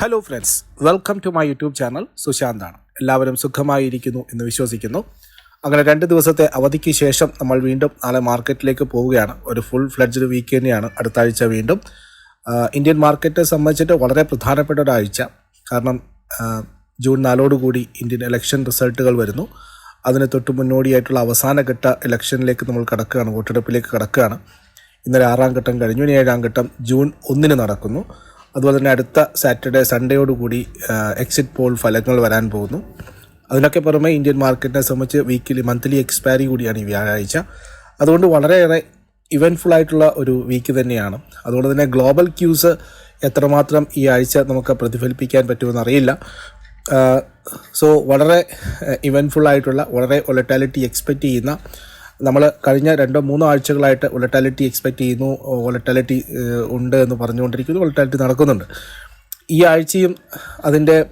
Hello friends welcome to my YouTube channel സുശാന്താണ് എല്ലാവരും സുഖമായിരിക്കുന്നു എന്ന് വിശ്വസിക്കുന്നു. അങ്ങനെ രണ്ട് ദിവസത്തെ അവധിക്ക് ശേഷം നമ്മൾ വീണ്ടും നാളെ മാർക്കറ്റിലേക്ക് പോവുകയാണ്. ഒരു ഫുൾ ഫ്ലഡ്ജ്ഡ് വീക്ക് തന്നെയാണ് അടുത്ത ആഴ്ച വീണ്ടും. ഇന്ത്യൻ മാർക്കറ്റ് സംബന്ധിച്ചിട്ട് വളരെ പ്രധാനപ്പെട്ട ഒരാഴ്ച കാരണം ജൂൺ ജൂൺ നാലോടുകൂടി ഇന്ത്യൻ ഇലക്ഷൻ റിസൾട്ടുകൾ വരുന്നു. അതിന് തൊട്ട് മുന്നോടിയായിട്ടുള്ള അവസാനഘട്ട ഇലക്ഷനിലേക്ക് നമ്മൾ കടക്കുകയാണ് വോട്ടെടുപ്പിലേക്ക് കടക്കുകയാണ്. ഇന്നലെ ആറാം ഘട്ടം കഴിഞ്ഞു ഇനി ഏഴാം ഘട്ടം ജൂൺ ഒന്നിന് നടക്കുന്നു. അതുപോലെ തന്നെ അടുത്ത സാറ്റർഡേ സൺഡേയോടുകൂടി എക്സിറ്റ് പോൾ ഫലങ്ങൾ വരാൻ പോകുന്നു. അതിനൊക്കെ പുറമെ ഇന്ത്യൻ മാർക്കറ്റിനെ സംബന്ധിച്ച് വീക്കിലി മന്ത്ലി എക്സ്പയറി കൂടിയാണ് ഈ വ്യാഴാഴ്ച. അതുകൊണ്ട് വളരെയേറെ ഇവന്റ്ഫുൾ ആയിട്ടുള്ള ഒരു വീക്ക് തന്നെയാണ്. അതുകൊണ്ട് തന്നെ ഗ്ലോബൽ ക്യൂസ് എത്രമാത്രം ഈ ആഴ്ച നമുക്ക് പ്രതിഫലിപ്പിക്കാൻ പറ്റുമെന്ന് അറിയില്ല. സോ വളരെ ഇവന്റ്ഫുൾ ആയിട്ടുള്ള വളരെ ഒലറ്റാലിറ്റി എക്സ്പെക്റ്റ് ചെയ്യുന്ന നമ്മൾ കഴിഞ്ഞ രണ്ടോ മൂന്നോ ആഴ്ചകളായിട്ട് ഒലറ്റാലിറ്റി എക്സ്പെക്റ്റ് ചെയ്യുന്നു. ഒലറ്റാലിറ്റി ഉണ്ട് എന്ന് പറഞ്ഞുകൊണ്ടിരിക്കുന്നു. ഒലറ്റാലിറ്റി നടക്കുന്നുണ്ട്. ഈ ആഴ്ചയും അതിന്റെ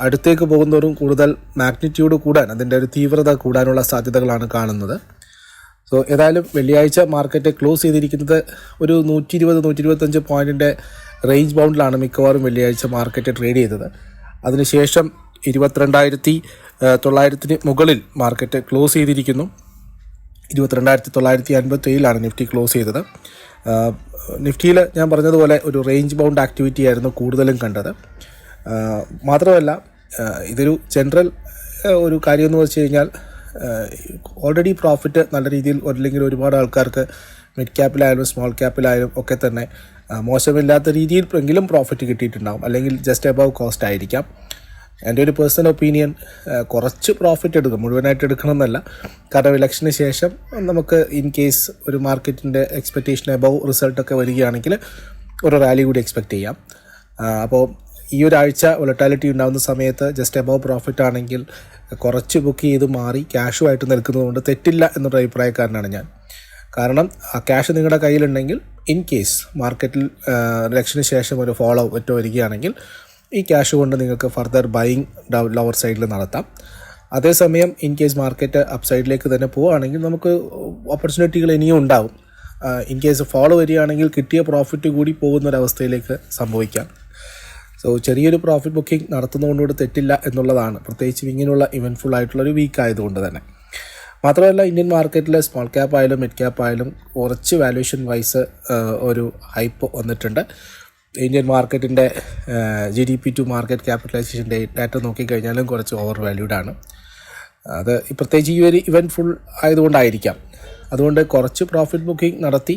അടുത്തേക്ക് പോകുന്നതോറും കൂടുതൽ മാഗ്നിറ്റ്യൂഡ് കൂടാൻ അതിന്റെ ഒരു തീവ്രത കൂടാനുള്ള സാധ്യതകളാണ് കാണുന്നത്. സോ ഏതായാലും വെള്ളിയാഴ്ച മാർക്കറ്റ് ക്ലോസ് ചെയ്തിരിക്കുന്നത് ഒരു നൂറ്റി ഇരുപത് നൂറ്റി ഇരുപത്തഞ്ച് പോയിന്റിന്റെ റേഞ്ച് ബൗണ്ടിലാണ് മിക്കവാറും വെള്ളിയാഴ്ച മാർക്കറ്റ് ട്രേഡ് ചെയ്തത്. അതിനുശേഷം ഇരുപത്തിരണ്ടായിരത്തി തൊള്ളായിരത്തിന് മുകളിൽ മാർക്കറ്റ് ക്ലോസ് ചെയ്തിരിക്കുന്നു. ഇരുപത്തിരണ്ടായിരത്തി തൊള്ളായിരത്തി അൻപത്തി ഏഴിലാണ് നിഫ്റ്റി ക്ലോസ് ചെയ്തത്. നിഫ്റ്റിയിൽ ഞാൻ പറഞ്ഞതുപോലെ ഒരു റേഞ്ച് ബൗണ്ട് ആക്ടിവിറ്റി ആയിരുന്നു കൂടുതലും കണ്ടത്. മാത്രമല്ല ഇതൊരു ജനറൽ ഒരു കാര്യമെന്ന് വെച്ച് കഴിഞ്ഞാൽ ഓൾറെഡി പ്രോഫിറ്റ് നല്ല രീതിയിൽ അല്ലെങ്കിൽ ഒരുപാട് ആൾക്കാർക്ക് മിഡ് ക്യാപ്പിലായാലും സ്മോൾ ക്യാപ്പിലായാലും ഒക്കെ തന്നെ മോശമില്ലാത്ത രീതിയിൽ എങ്കിലും പ്രോഫിറ്റ് കിട്ടിയിട്ടുണ്ടാകും അല്ലെങ്കിൽ ജസ്റ്റ് അബവ് കോസ്റ്റ് ആയിരിക്കാം. എന്റെ ഒരു പേഴ്സണൽ ഒപ്പീനിയൻ കുറച്ച് പ്രോഫിറ്റ് എടുക്കും. മുഴുവനായിട്ട് എടുക്കണമെന്നല്ല. കാരണം ഇലക്ഷന് ശേഷം നമുക്ക് ഇൻ കേസ് ഒരു മാർക്കറ്റിന്റെ എക്സ്പെക്റ്റേഷൻ എബവ് റിസൾട്ടൊക്കെ വരികയാണെങ്കിൽ ഒരു റാലി കൂടി എക്സ്പെക്റ്റ് ചെയ്യാം. അപ്പോൾ ഈ ഒരാഴ്ച വൊളറ്റാലിറ്റി ഉണ്ടാകുന്ന സമയത്ത് ജസ്റ്റ് എബവ് പ്രോഫിറ്റ് ആണെങ്കിൽ കുറച്ച് ബുക്ക് ചെയ്ത് മാറി ക്യാഷുമായിട്ട് നിൽക്കുന്നതുകൊണ്ട് തെറ്റില്ല എന്നൊരു അഭിപ്രായക്കാരനാണ് ഞാൻ. കാരണം ആ ക്യാഷ് നിങ്ങളുടെ കയ്യിലുണ്ടെങ്കിൽ ഇൻ കേസ് മാർക്കറ്റിൽ ഇലക്ഷന് ശേഷം ഒരു ഫോളോ മറ്റോ വരികയാണെങ്കിൽ ഈ ക്യാഷ് കൊണ്ട് നിങ്ങൾക്ക് ഫർദർ ബൈയിങ് ലോവർ സൈഡിൽ നടത്താം. അതേസമയം ഇൻ കേസ് മാർക്കറ്റ് അപ് സൈഡിലേക്ക് തന്നെ പോവുകയാണെങ്കിൽ നമുക്ക് ഓപ്പർച്യൂണിറ്റികൾ ഇനിയും ഉണ്ടാവും. ഇൻ കേസ് ഫോളോ വരികയാണെങ്കിൽ കിട്ടിയ പ്രോഫിറ്റ് കൂടി പോകുന്നൊരവസ്ഥയിലേക്ക് സംഭവിക്കാം. സോ ചെറിയൊരു പ്രോഫിറ്റ് ബുക്കിംഗ് നടത്തുന്നതുകൊണ്ടുകൂടെ തെറ്റില്ല എന്നുള്ളതാണ്. പ്രത്യേകിച്ച് ഇങ്ങനെയുള്ള ഇവന്റ്ഫുൾ ആയിട്ടുള്ള ഒരു വീക്ക് ആയതുകൊണ്ട് തന്നെ. മാത്രമല്ല ഇന്ത്യൻ മാർക്കറ്റിലെ സ്മോൾ ക്യാപ്പ് ആയാലും മിഡ് ക്യാപ്പ് ആയാലും കുറച്ച് വാല്യുവേഷൻ വൈസ് ഒരു ഹൈപ്പ് വന്നിട്ടുണ്ട്. ഇന്ത്യൻ മാർക്കറ്റിന്റെ G D P to market capitalisation data നോക്കിക്കഴിഞ്ഞാലും കുറച്ച് ഓവർ വാല്യൂഡ് ആണ്. അത് പ്രത്യേകിച്ച് ഈ ഒരു ഇവന്റ് ഫുൾ ആയതുകൊണ്ടായിരിക്കാം. അതുകൊണ്ട് കുറച്ച് പ്രോഫിറ്റ് ബുക്കിംഗ് നടത്തി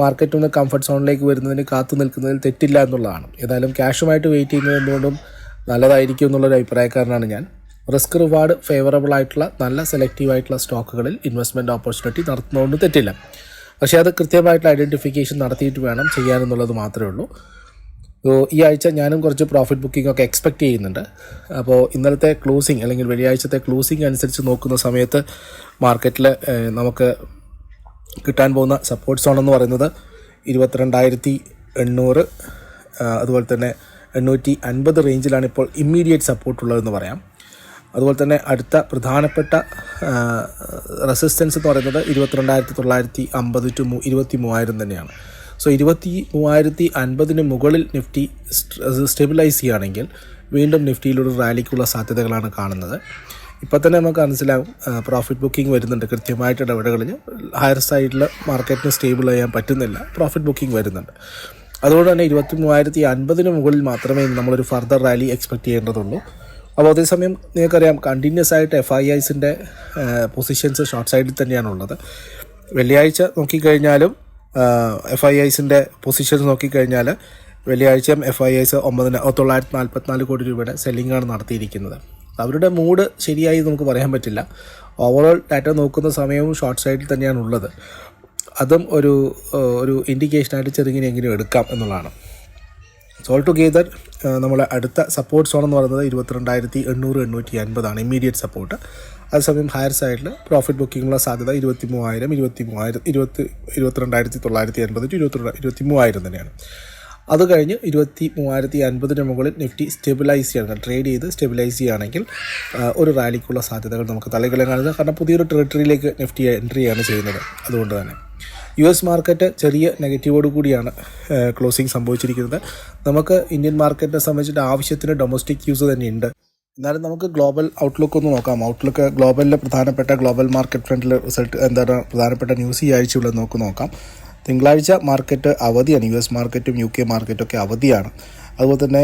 മാർക്കറ്റ് ഒന്ന് കംഫർട്ട് സോണിലേക്ക് വരുന്നതിന് കാത്തു നിൽക്കുന്നതിൽ തെറ്റില്ല എന്നുള്ളതാണ്. ഏതായാലും ക്യാഷുമായിട്ട് വെയിറ്റ് ചെയ്യുന്നത് എന്തുകൊണ്ടും നല്ലതായിരിക്കും എന്നുള്ളൊരു അഭിപ്രായക്കാരനാണ് ഞാൻ. റിസ്ക് റിവാർഡ് ഫേവറബിൾ ആയിട്ടുള്ള നല്ല സെലക്റ്റീവ് ആയിട്ടുള്ള സ്റ്റോക്കുകളിൽ ഇൻവെസ്റ്റ്മെന്റ് ഓപ്പർച്യൂണിറ്റി നടത്തുന്നതുകൊണ്ട് തെറ്റില്ല. പക്ഷേ അത് കൃത്യമായിട്ടുള്ള ഐഡന്റിഫിക്കേഷൻ നടത്തിയിട്ട് വേണം ചെയ്യാനെന്നുള്ളത് മാത്രമേ ഉള്ളൂ. ഈ ആഴ്ച ഞാനും കുറച്ച് പ്രോഫിറ്റ് ബുക്കിംഗ് ഒക്കെ എക്സ്പെക്റ്റ് ചെയ്യുന്നുണ്ട്. അപ്പോൾ ഇന്നലത്തെ ക്ലോസിംഗ് അല്ലെങ്കിൽ വെള്ളിയാഴ്ചത്തെ ക്ലോസിംഗ് അനുസരിച്ച് നോക്കുന്ന സമയത്ത് മാർക്കറ്റിൽ നമുക്ക് കിട്ടാൻ പോകുന്ന സപ്പോർട്ട് സോൺ എന്ന് പറയുന്നത് ഇരുപത്തിരണ്ടായിരത്തി എണ്ണൂറ് അതുപോലെ തന്നെ എണ്ണൂറ്റി അൻപത് റേഞ്ചിലാണ് ഇപ്പോൾ ഇമ്മീഡിയറ്റ് സപ്പോർട്ട് ഉള്ളതെന്ന് പറയാം. അതുപോലെ തന്നെ അടുത്ത പ്രധാനപ്പെട്ട റെസിസ്റ്റൻസ് എന്ന് പറയുന്നത് ഇരുപത്തിരണ്ടായിരത്തി തൊള്ളായിരത്തി അമ്പത് ടു ഇരുപത്തി മൂവായിരം തന്നെയാണ്. സോ ഇരുപത്തി മൂവായിരത്തി അൻപതിന് മുകളിൽ നിഫ്റ്റി സ്റ്റെബിലൈസ് ചെയ്യുകയാണെങ്കിൽ വീണ്ടും നിഫ്റ്റിയിലൊരു റാലിക്കുള്ള സാധ്യതകളാണ് കാണുന്നത്. ഇപ്പോൾ തന്നെ നമുക്ക് മനസ്സിലാവും പ്രോഫിറ്റ് ബുക്കിംഗ് വരുന്നുണ്ട്. കൃത്യമായിട്ട് ഇടപെടലുകളിൽ ഹയർ സൈഡിൽ മാർക്കറ്റിന് സ്റ്റേബിൾ ചെയ്യാൻ പറ്റുന്നില്ല. പ്രോഫിറ്റ് ബുക്കിംഗ് വരുന്നുണ്ട്. അതുകൊണ്ട് തന്നെ ഇരുപത്തി മൂവായിരത്തി അൻപതിന് മുകളിൽ മാത്രമേ നമ്മളൊരു ഫർദർ റാലി എക്സ്പെക്ട് ചെയ്യേണ്ടതുള്ളൂ. അപ്പോൾ അതേസമയം നിങ്ങൾക്കറിയാം കണ്ടിന്യൂസ് ആയിട്ട് എഫ് ഐ ഐസിന്റെ പൊസിഷൻസ് ഷോർട്ട് സൈഡിൽ തന്നെയാണുള്ളത്. വെള്ളിയാഴ്ച നോക്കിക്കഴിഞ്ഞാലും എഫ് ഐ ഐസിന്റെ പൊസിഷൻസ് നോക്കിക്കഴിഞ്ഞാൽ വെള്ളിയാഴ്ചയും എഫ് ഐ ഐസ് ഒമ്പതിന് തൊള്ളായിരത്തി നാൽപ്പത്തിനാല് കോടി രൂപയുടെ സെല്ലിങ്ങാണ് നടത്തിയിരിക്കുന്നത്. അവരുടെ മൂഡ് ശരിയായി നമുക്ക് പറയാൻ പറ്റില്ല. ഓവറോൾ ഡാറ്റ നോക്കുന്ന സമയവും ഷോർട്ട് സൈഡിൽ തന്നെയാണ് ഉള്ളത്. അതും ഒരു ഒരു ഇൻഡിക്കേഷനായിട്ട് ചെറുങ്ങനെ എങ്കിലും എടുക്കാം എന്നുള്ളതാണ്. സോൾ ടുഗെദർ നമ്മളെ അടുത്ത സപ്പോർട്ട് സോൺ എന്ന് പറയുന്നത് ഇരുപത്തിരണ്ടായിരത്തി എണ്ണൂറ് എണ്ണൂറ്റി അൻപതാണ്. ഇമ്മീഡിയറ്റ് സപ്പോർട്ട് അതേസമയം ഹയർ സൈഡിൽ പ്രോഫിറ്റ് ബുക്കിങ്ങിനുള്ള സാധ്യത ഇരുപത്തി മൂവായിരം ഇരുപത്തി മൂവായിരം ഇരുപത്തി ഇരുപത്തിരണ്ടായിരത്തി തൊള്ളായിരത്തി അൻപത് ടു ഇരുപത്തി ഇരുപത്തി മൂവായിരം തന്നെയാണ്. അത് കഴിഞ്ഞ് ഇരുപത്തി മൂവായിരത്തി അൻപതിന് മുകളിൽ നിഫ്റ്റി സ്റ്റെബിലൈസ് ചെയ്യണം ട്രേഡ് ചെയ്ത് സ്റ്റെബിലൈസ് ചെയ്യുകയാണെങ്കിൽ ഒരു റാലിക്കുള്ള സാധ്യതകൾ നമുക്ക് തള്ളിക്കളയാൻ കാണുന്നത് കാരണം പുതിയൊരു ടെറിട്ടറിയിലേക്ക് നിഫ്റ്റി എൻട്രി ആണ് ചെയ്യുന്നത്. അതുകൊണ്ട് തന്നെ യു എസ് മാർക്കറ്റ് ചെറിയ നെഗറ്റീവോട് കൂടിയാണ് ക്ലോസിംഗ് സംഭവിച്ചിരിക്കുന്നത്. നമുക്ക് ഇന്ത്യൻ മാർക്കറ്റിനെ സംബന്ധിച്ചിട്ട് ആവശ്യത്തിന് ഡൊമസ്റ്റിക് യൂസ് തന്നെയുണ്ട് എന്നാലും നമുക്ക് ഗ്ലോബൽ ഔട്ട്ലുക്ക് ഒന്ന് നോക്കാം. ഔട്ട്ലുക്ക് ഗ്ലോബലിലെ പ്രധാനപ്പെട്ട ഗ്ലോബൽ മാർക്കറ്റ് ഫ്രണ്ടിലെ റിസൾട്ട് എന്താണ് പ്രധാനപ്പെട്ട ന്യൂസ് ഈ ആഴ്ചയുള്ള നമുക്ക് നോക്കാം. തിങ്കളാഴ്ച മാർക്കറ്റ് അവധിയാണ്. യു എസ് മാർക്കറ്റും യു കെ മാർക്കറ്റും ഒക്കെ അവധിയാണ്. അതുപോലെ തന്നെ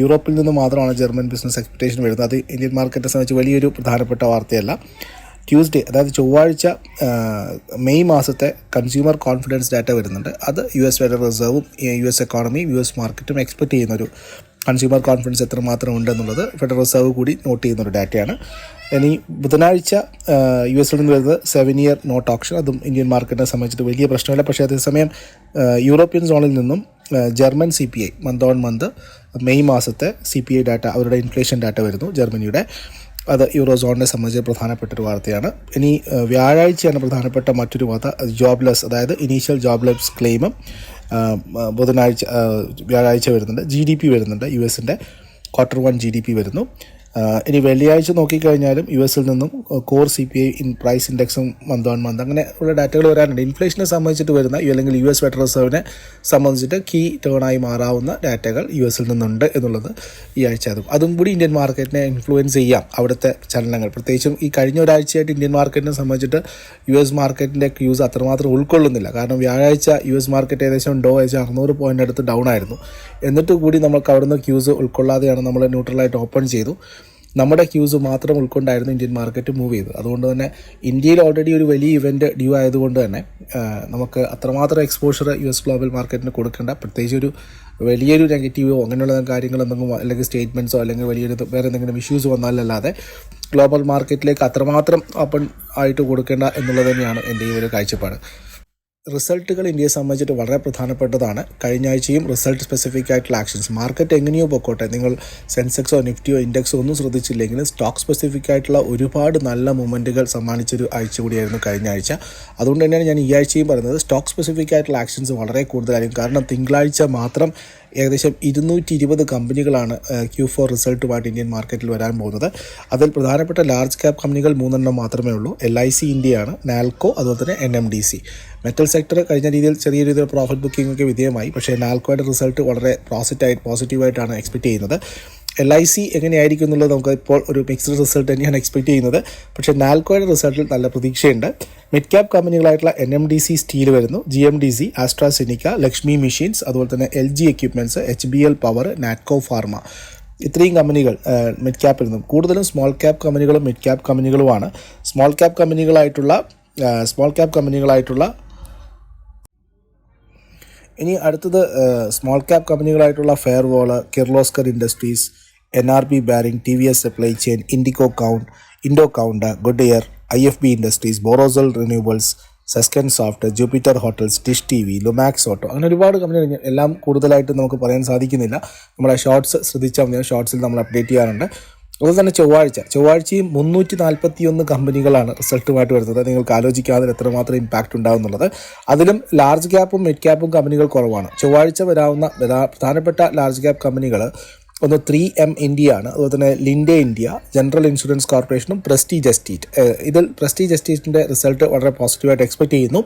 യൂറോപ്പിൽ നിന്ന് മാത്രമാണ് ജർമ്മൻ ബിസിനസ് എക്സ്പെക്ടേഷൻ വരുന്നത്. അത് ഇന്ത്യൻ മാർക്കറ്റിനെ സംബന്ധിച്ച് വലിയൊരു പ്രധാനപ്പെട്ട വാർത്തയല്ല. ട്യൂസ്ഡേ അതായത് ചൊവ്വാഴ്ച മെയ് മാസത്തെ കൺസ്യൂമർ കോൺഫിഡൻസ് ഡാറ്റ വരുന്നുണ്ട്. അത് യു എസ് ഫെഡറൽ റിസർവും യു എസ് എക്കോണമിയും യു എസ് മാർക്കറ്റും എക്സ്പെക്ട് ചെയ്യുന്ന ഒരു കൺസ്യൂമർ കോൺഫിഡൻസ് എത്രമാത്രം ഉണ്ടെന്നുള്ളത് ഫെഡറൽ റിസർവ് കൂടി നോട്ട് ചെയ്യുന്ന ഒരു ഡാറ്റയാണ്. ഇനി ബുധനാഴ്ച യു എസിൽ നിന്ന് വരുന്നത് സെവൻ ഇയർ നോട്ട് ഓപ്ഷൻ അതും ഇന്ത്യൻ മാർക്കറ്റിനെ സംബന്ധിച്ചിട്ട് വലിയ പ്രശ്നമില്ല. പക്ഷേ അതേസമയം യൂറോപ്യൻ സോണിൽ നിന്നും German C P I month on month May മാസത്തെ സി പി ഐ ഡാറ്റ അവരുടെ ഇൻഫ്ലേഷൻ ഡാറ്റ വരുന്നു ജർമ്മനിയുടെ. അത് യൂറോ സോണിനെ സംബന്ധിച്ച് പ്രധാനപ്പെട്ട ഒരു വാർത്തയാണ്. ഇനി വ്യാഴാഴ്ചയാണ് പ്രധാനപ്പെട്ട മറ്റൊരു വാർത്ത ജോബ്ലെസ് അതായത് ഇനീഷ്യൽ ജോബ്ലെസ് ക്ലെയിമും ബുധനാഴ്ച വ്യാഴാഴ്ച വരുന്നുണ്ട്. ജി ഡി പി വരുന്നുണ്ട്. യു എസിന്റെ quarter one G D P വരുന്നു. ഇനി വെള്ളിയാഴ്ച നോക്കിക്കഴിഞ്ഞാലും യു എസിൽ നിന്നും core C P I in price ഇൻഡെക്സും month on month അങ്ങനെ ഉള്ള ഡാറ്റകൾ വരാനുണ്ട് ഇൻഫ്ലേഷനെ സംബന്ധിച്ചിട്ട് വരുന്ന അല്ലെങ്കിൽ യു എസ് ഫെഡറൽ റിസർവിനെ സംബന്ധിച്ചിട്ട് കീ ടേണായി മാറാവുന്ന ഡാറ്റകൾ യു എസിൽ നിന്നുണ്ട് എന്നുള്ളത് ഈ ആഴ്ച അതും. അതും കൂടി ഇന്ത്യൻ മാർക്കറ്റിനെ ഇൻഫ്ലുവൻസ് ചെയ്യാം അവിടുത്തെ ചലനങ്ങൾ. പ്രത്യേകിച്ചും ഈ കഴിഞ്ഞ ഒരാഴ്ചയായിട്ട് ഇന്ത്യൻ മാർക്കറ്റിനെ സംബന്ധിച്ചിട്ട് യു എസ് മാർക്കറ്റിന്റെ ക്യൂസ് അത്രമാത്രം ഉൾക്കൊള്ളുന്നില്ല. കാരണം വ്യാഴാഴ്ച യു എസ് മാർക്കറ്റ് ഏകദേശം ഡോ ഏകദേശം അറുന്നൂറ് പോയിന്റ് അടുത്ത് ഡൗൺ ആയിരുന്നു. എന്നിട്ട് കൂടി നമുക്ക് അവിടുന്ന് ക്യൂസ് ഉൾക്കൊള്ളാതെയാണ് നമ്മൾ ന്യൂട്രലായിട്ട് ഓപ്പൺ ചെയ്തു. നമ്മുടെ ക്യൂസ് മാത്രം ഉൾക്കൊണ്ടായിരുന്നു ഇന്ത്യൻ മാർക്കറ്റ് മൂവ് ചെയ്തത്. അതുകൊണ്ട് തന്നെ ഇന്ത്യയിൽ ഓൾറെഡി ഒരു വലിയ ഇവന്റ് ഡ്യൂ ആയതുകൊണ്ട് തന്നെ നമുക്ക് അത്രമാത്രം എക്സ്പോഷർ യു എസ് ഗ്ലോബൽ മാർക്കറ്റിന് കൊടുക്കേണ്ട. പ്രത്യേകിച്ച് ഒരു വലിയൊരു നെഗറ്റീവോ അങ്ങനെയുള്ള കാര്യങ്ങൾ എന്തെങ്കിലും അല്ലെങ്കിൽ സ്റ്റേറ്റ്മെന്റ്സോ അല്ലെങ്കിൽ വലിയൊരു വേറെ എന്തെങ്കിലും ഇഷ്യൂസ് വന്നാലല്ലാതെ ഗ്ലോബൽ മാർക്കറ്റിലേക്ക് അത്രമാത്രം ഓപ്പൺ ആയിട്ട് കൊടുക്കേണ്ട എന്നുള്ളത് തന്നെയാണ് എന്റെ ഈ ഒരു കാഴ്ചപ്പാട്. റിസൾട്ടുകൾ ഇന്ത്യയെ സംബന്ധിച്ചിട്ട് വളരെ പ്രധാനപ്പെട്ടതാണ്. കഴിഞ്ഞ ആഴ്ചയും റിസൾട്ട് സ്പെസിഫിക് ആയിട്ടുള്ള ആക്ഷൻസ് മാർക്കറ്റ് എങ്ങനെയോ പൊക്കോട്ടെ. നിങ്ങൾ സെൻസെക്സോ നിഫ്റ്റിയോ ഇൻഡെക്സോ ഒന്നും ശ്രദ്ധിച്ചില്ലെങ്കിലും സ്റ്റോക്ക് സ്പെസിഫിക് ആയിട്ടുള്ള ഒരുപാട് നല്ല മൂവ്മെന്റുകൾ സമ്മാനിച്ചൊരു ആഴ്ച കൂടിയായിരുന്നു കഴിഞ്ഞ ആഴ്ച. അതുകൊണ്ട് തന്നെയാണ് ഞാൻ ഈ ആഴ്ചയും പറയുന്നത്. സ്റ്റോക്ക് സ്പെസിഫിക് ആയിട്ടുള്ള ആക്ഷൻസ് വളരെ കൂടുതലായിരിക്കും. കാരണം തിങ്കളാഴ്ച മാത്രം ഏകദേശം ഇരുന്നൂറ്റി ഇരുപത് കമ്പനികളാണ് ക്യൂ ഫോർ റിസൾട്ടുമായിട്ട് ഇന്ത്യൻ മാർക്കറ്റിൽ വരാൻ പോകുന്നത്. അതിൽ പ്രധാനപ്പെട്ട ലാർജ് ക്യാപ് കമ്പനികൾ മൂന്നെണ്ണം മാത്രമേ ഉള്ളൂ. എൽ ഐ സി ഇന്ത്യയാണ് നാൽക്കോ അതുപോലെ തന്നെ N M D C metal sector കഴിഞ്ഞ രീതിയിൽ ചെറിയ രീതിയിൽ പ്രോഫിറ്റ് ബുക്കിംഗ് ഒക്കെ വിധേയമായി. പക്ഷേ നാൽക്കോയുടെ റിസൾട്ട് വളരെ പോസിറ്റീവായിട്ട് പോസിറ്റീവായിട്ടാണ് എക്സ്പെക്ട് ചെയ്യുന്നത്. എൽ ഐ സി എങ്ങനെയായിരിക്കും എന്നുള്ളത് നമുക്ക് ഇപ്പോൾ ഒരു മിക്സ്ഡ് റിസൾട്ട് തന്നെയാണ് എക്സ്പെക്ട് ചെയ്യുന്നത്. പക്ഷേ നാൽക്കോയുടെ റിസൾട്ടിൽ നല്ല പ്രതീക്ഷയുണ്ട്. Mid cap കമ്പനികളായിട്ടുള്ള N M D C steel വരുന്നു G M D C AstraZeneca Lakshmi machines അതുപോലെ തന്നെ L G equipments H B L power Natco pharma ഇത്രയും കമ്പനികൾ മിഡ് ക്യാപ്പിൽ നിന്നും. കൂടുതലും സ്മോൾ ക്യാപ് കമ്പനികളും മിഡ് ക്യാപ് കമ്പനികളുമാണ്. സ്മോൾ ക്യാപ് കമ്പനികളായിട്ടുള്ള സ്മോൾ ക്യാപ് കമ്പനികളായിട്ടുള്ള ഇനി അടുത്തത് സ്മോൾ ക്യാപ് കമ്പനികളായിട്ടുള്ള ഫെയർവോൾ Kirloskar industries N R B bearing T V S supply chain Indo Count Indo Count Goodyear I F B industries Borosil renewables Sasken soft Jupiter hotels ടിഷ് T V Lumax auto അങ്ങനെ ഒരുപാട് കമ്പനികൾ എല്ലാം കൂടുതലായിട്ട് നമുക്ക് പറയാൻ സാധിക്കുന്നില്ല. നമ്മുടെ ഷോർട്സ് ശ്രദ്ധിച്ചാൽ മതി. ഷോർട്സിൽ നമ്മൾ അപ്ഡേറ്റ് ചെയ്യാറുണ്ട്. അതുപോലെ തന്നെ ചൊവ്വാഴ്ച ചൊവ്വാഴ്ചയും മുന്നൂറ്റി നാൽപ്പത്തി ഒന്ന് കമ്പനികളാണ് റിസൾട്ടുമായിട്ട് വരുന്നത്. നിങ്ങൾക്ക് ആലോചിക്കാതെ എത്രമാത്രം ഇമ്പാക്റ്റ് ഉണ്ടാകുന്നുള്ളത് അതിലും ലാർജ് ക്യാപ്പും മിഡ് ക്യാപ്പും കമ്പനികൾ കുറവാണ്. ചൊവ്വാഴ്ച വരാവുന്ന പ്രധാ- പ്രധാനപ്പെട്ട ലാർജ് ക്യാപ്പ് കമ്പനികൾ ഒന്ന് ത്രീ എം ഇന്ത്യ ആണ് അതുപോലെ തന്നെ ലിൻഡെ ഇന്ത്യ ജനറൽ ഇൻഷുറൻസ് കോർപ്പറേഷനും പ്രസ്റ്റീജ് എസ്റ്റേറ്റ്. ഇതിൽ പ്രസ്റ്റീജ് എസ്റ്റേറ്റിന്റെ റിസൾട്ട് വളരെ പോസിറ്റീവായിട്ട് എക്സ്പെക്ട് ചെയ്യുന്നു.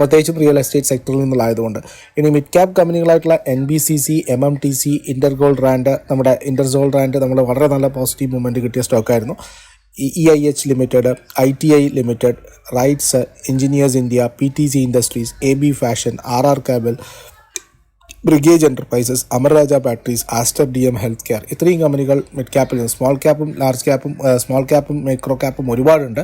പ്രത്യേകിച്ചും റിയൽ എസ്റ്റേറ്റ് സെക്ടറിൽ നിന്നുള്ളതായതുകൊണ്ട്. ഇനി mid cap കമ്പനികളായിട്ടുള്ള N B C C M M T C Ingersoll Rand നമ്മുടെ ഇന്റർസോൾ റാൻഡ് നമ്മൾ വളരെ നല്ല പോസിറ്റീവ് മൂവ്മെന്റ് കിട്ടിയ സ്റ്റോക്കായിരുന്നു E I H limited I T I limited RITES engineers India P T C industries A B fashion R R Kabel Brigade enterprises Amara Raja batteries Aster D M health care ഇത്രയും കമ്പനികൾ mid ക്യാപ്പിൽ small ക്യാപ്പും large ക്യാപ്പും small ക്യാപ്പും micro ക്യാപ്പും ഒരുപാടുണ്ട്.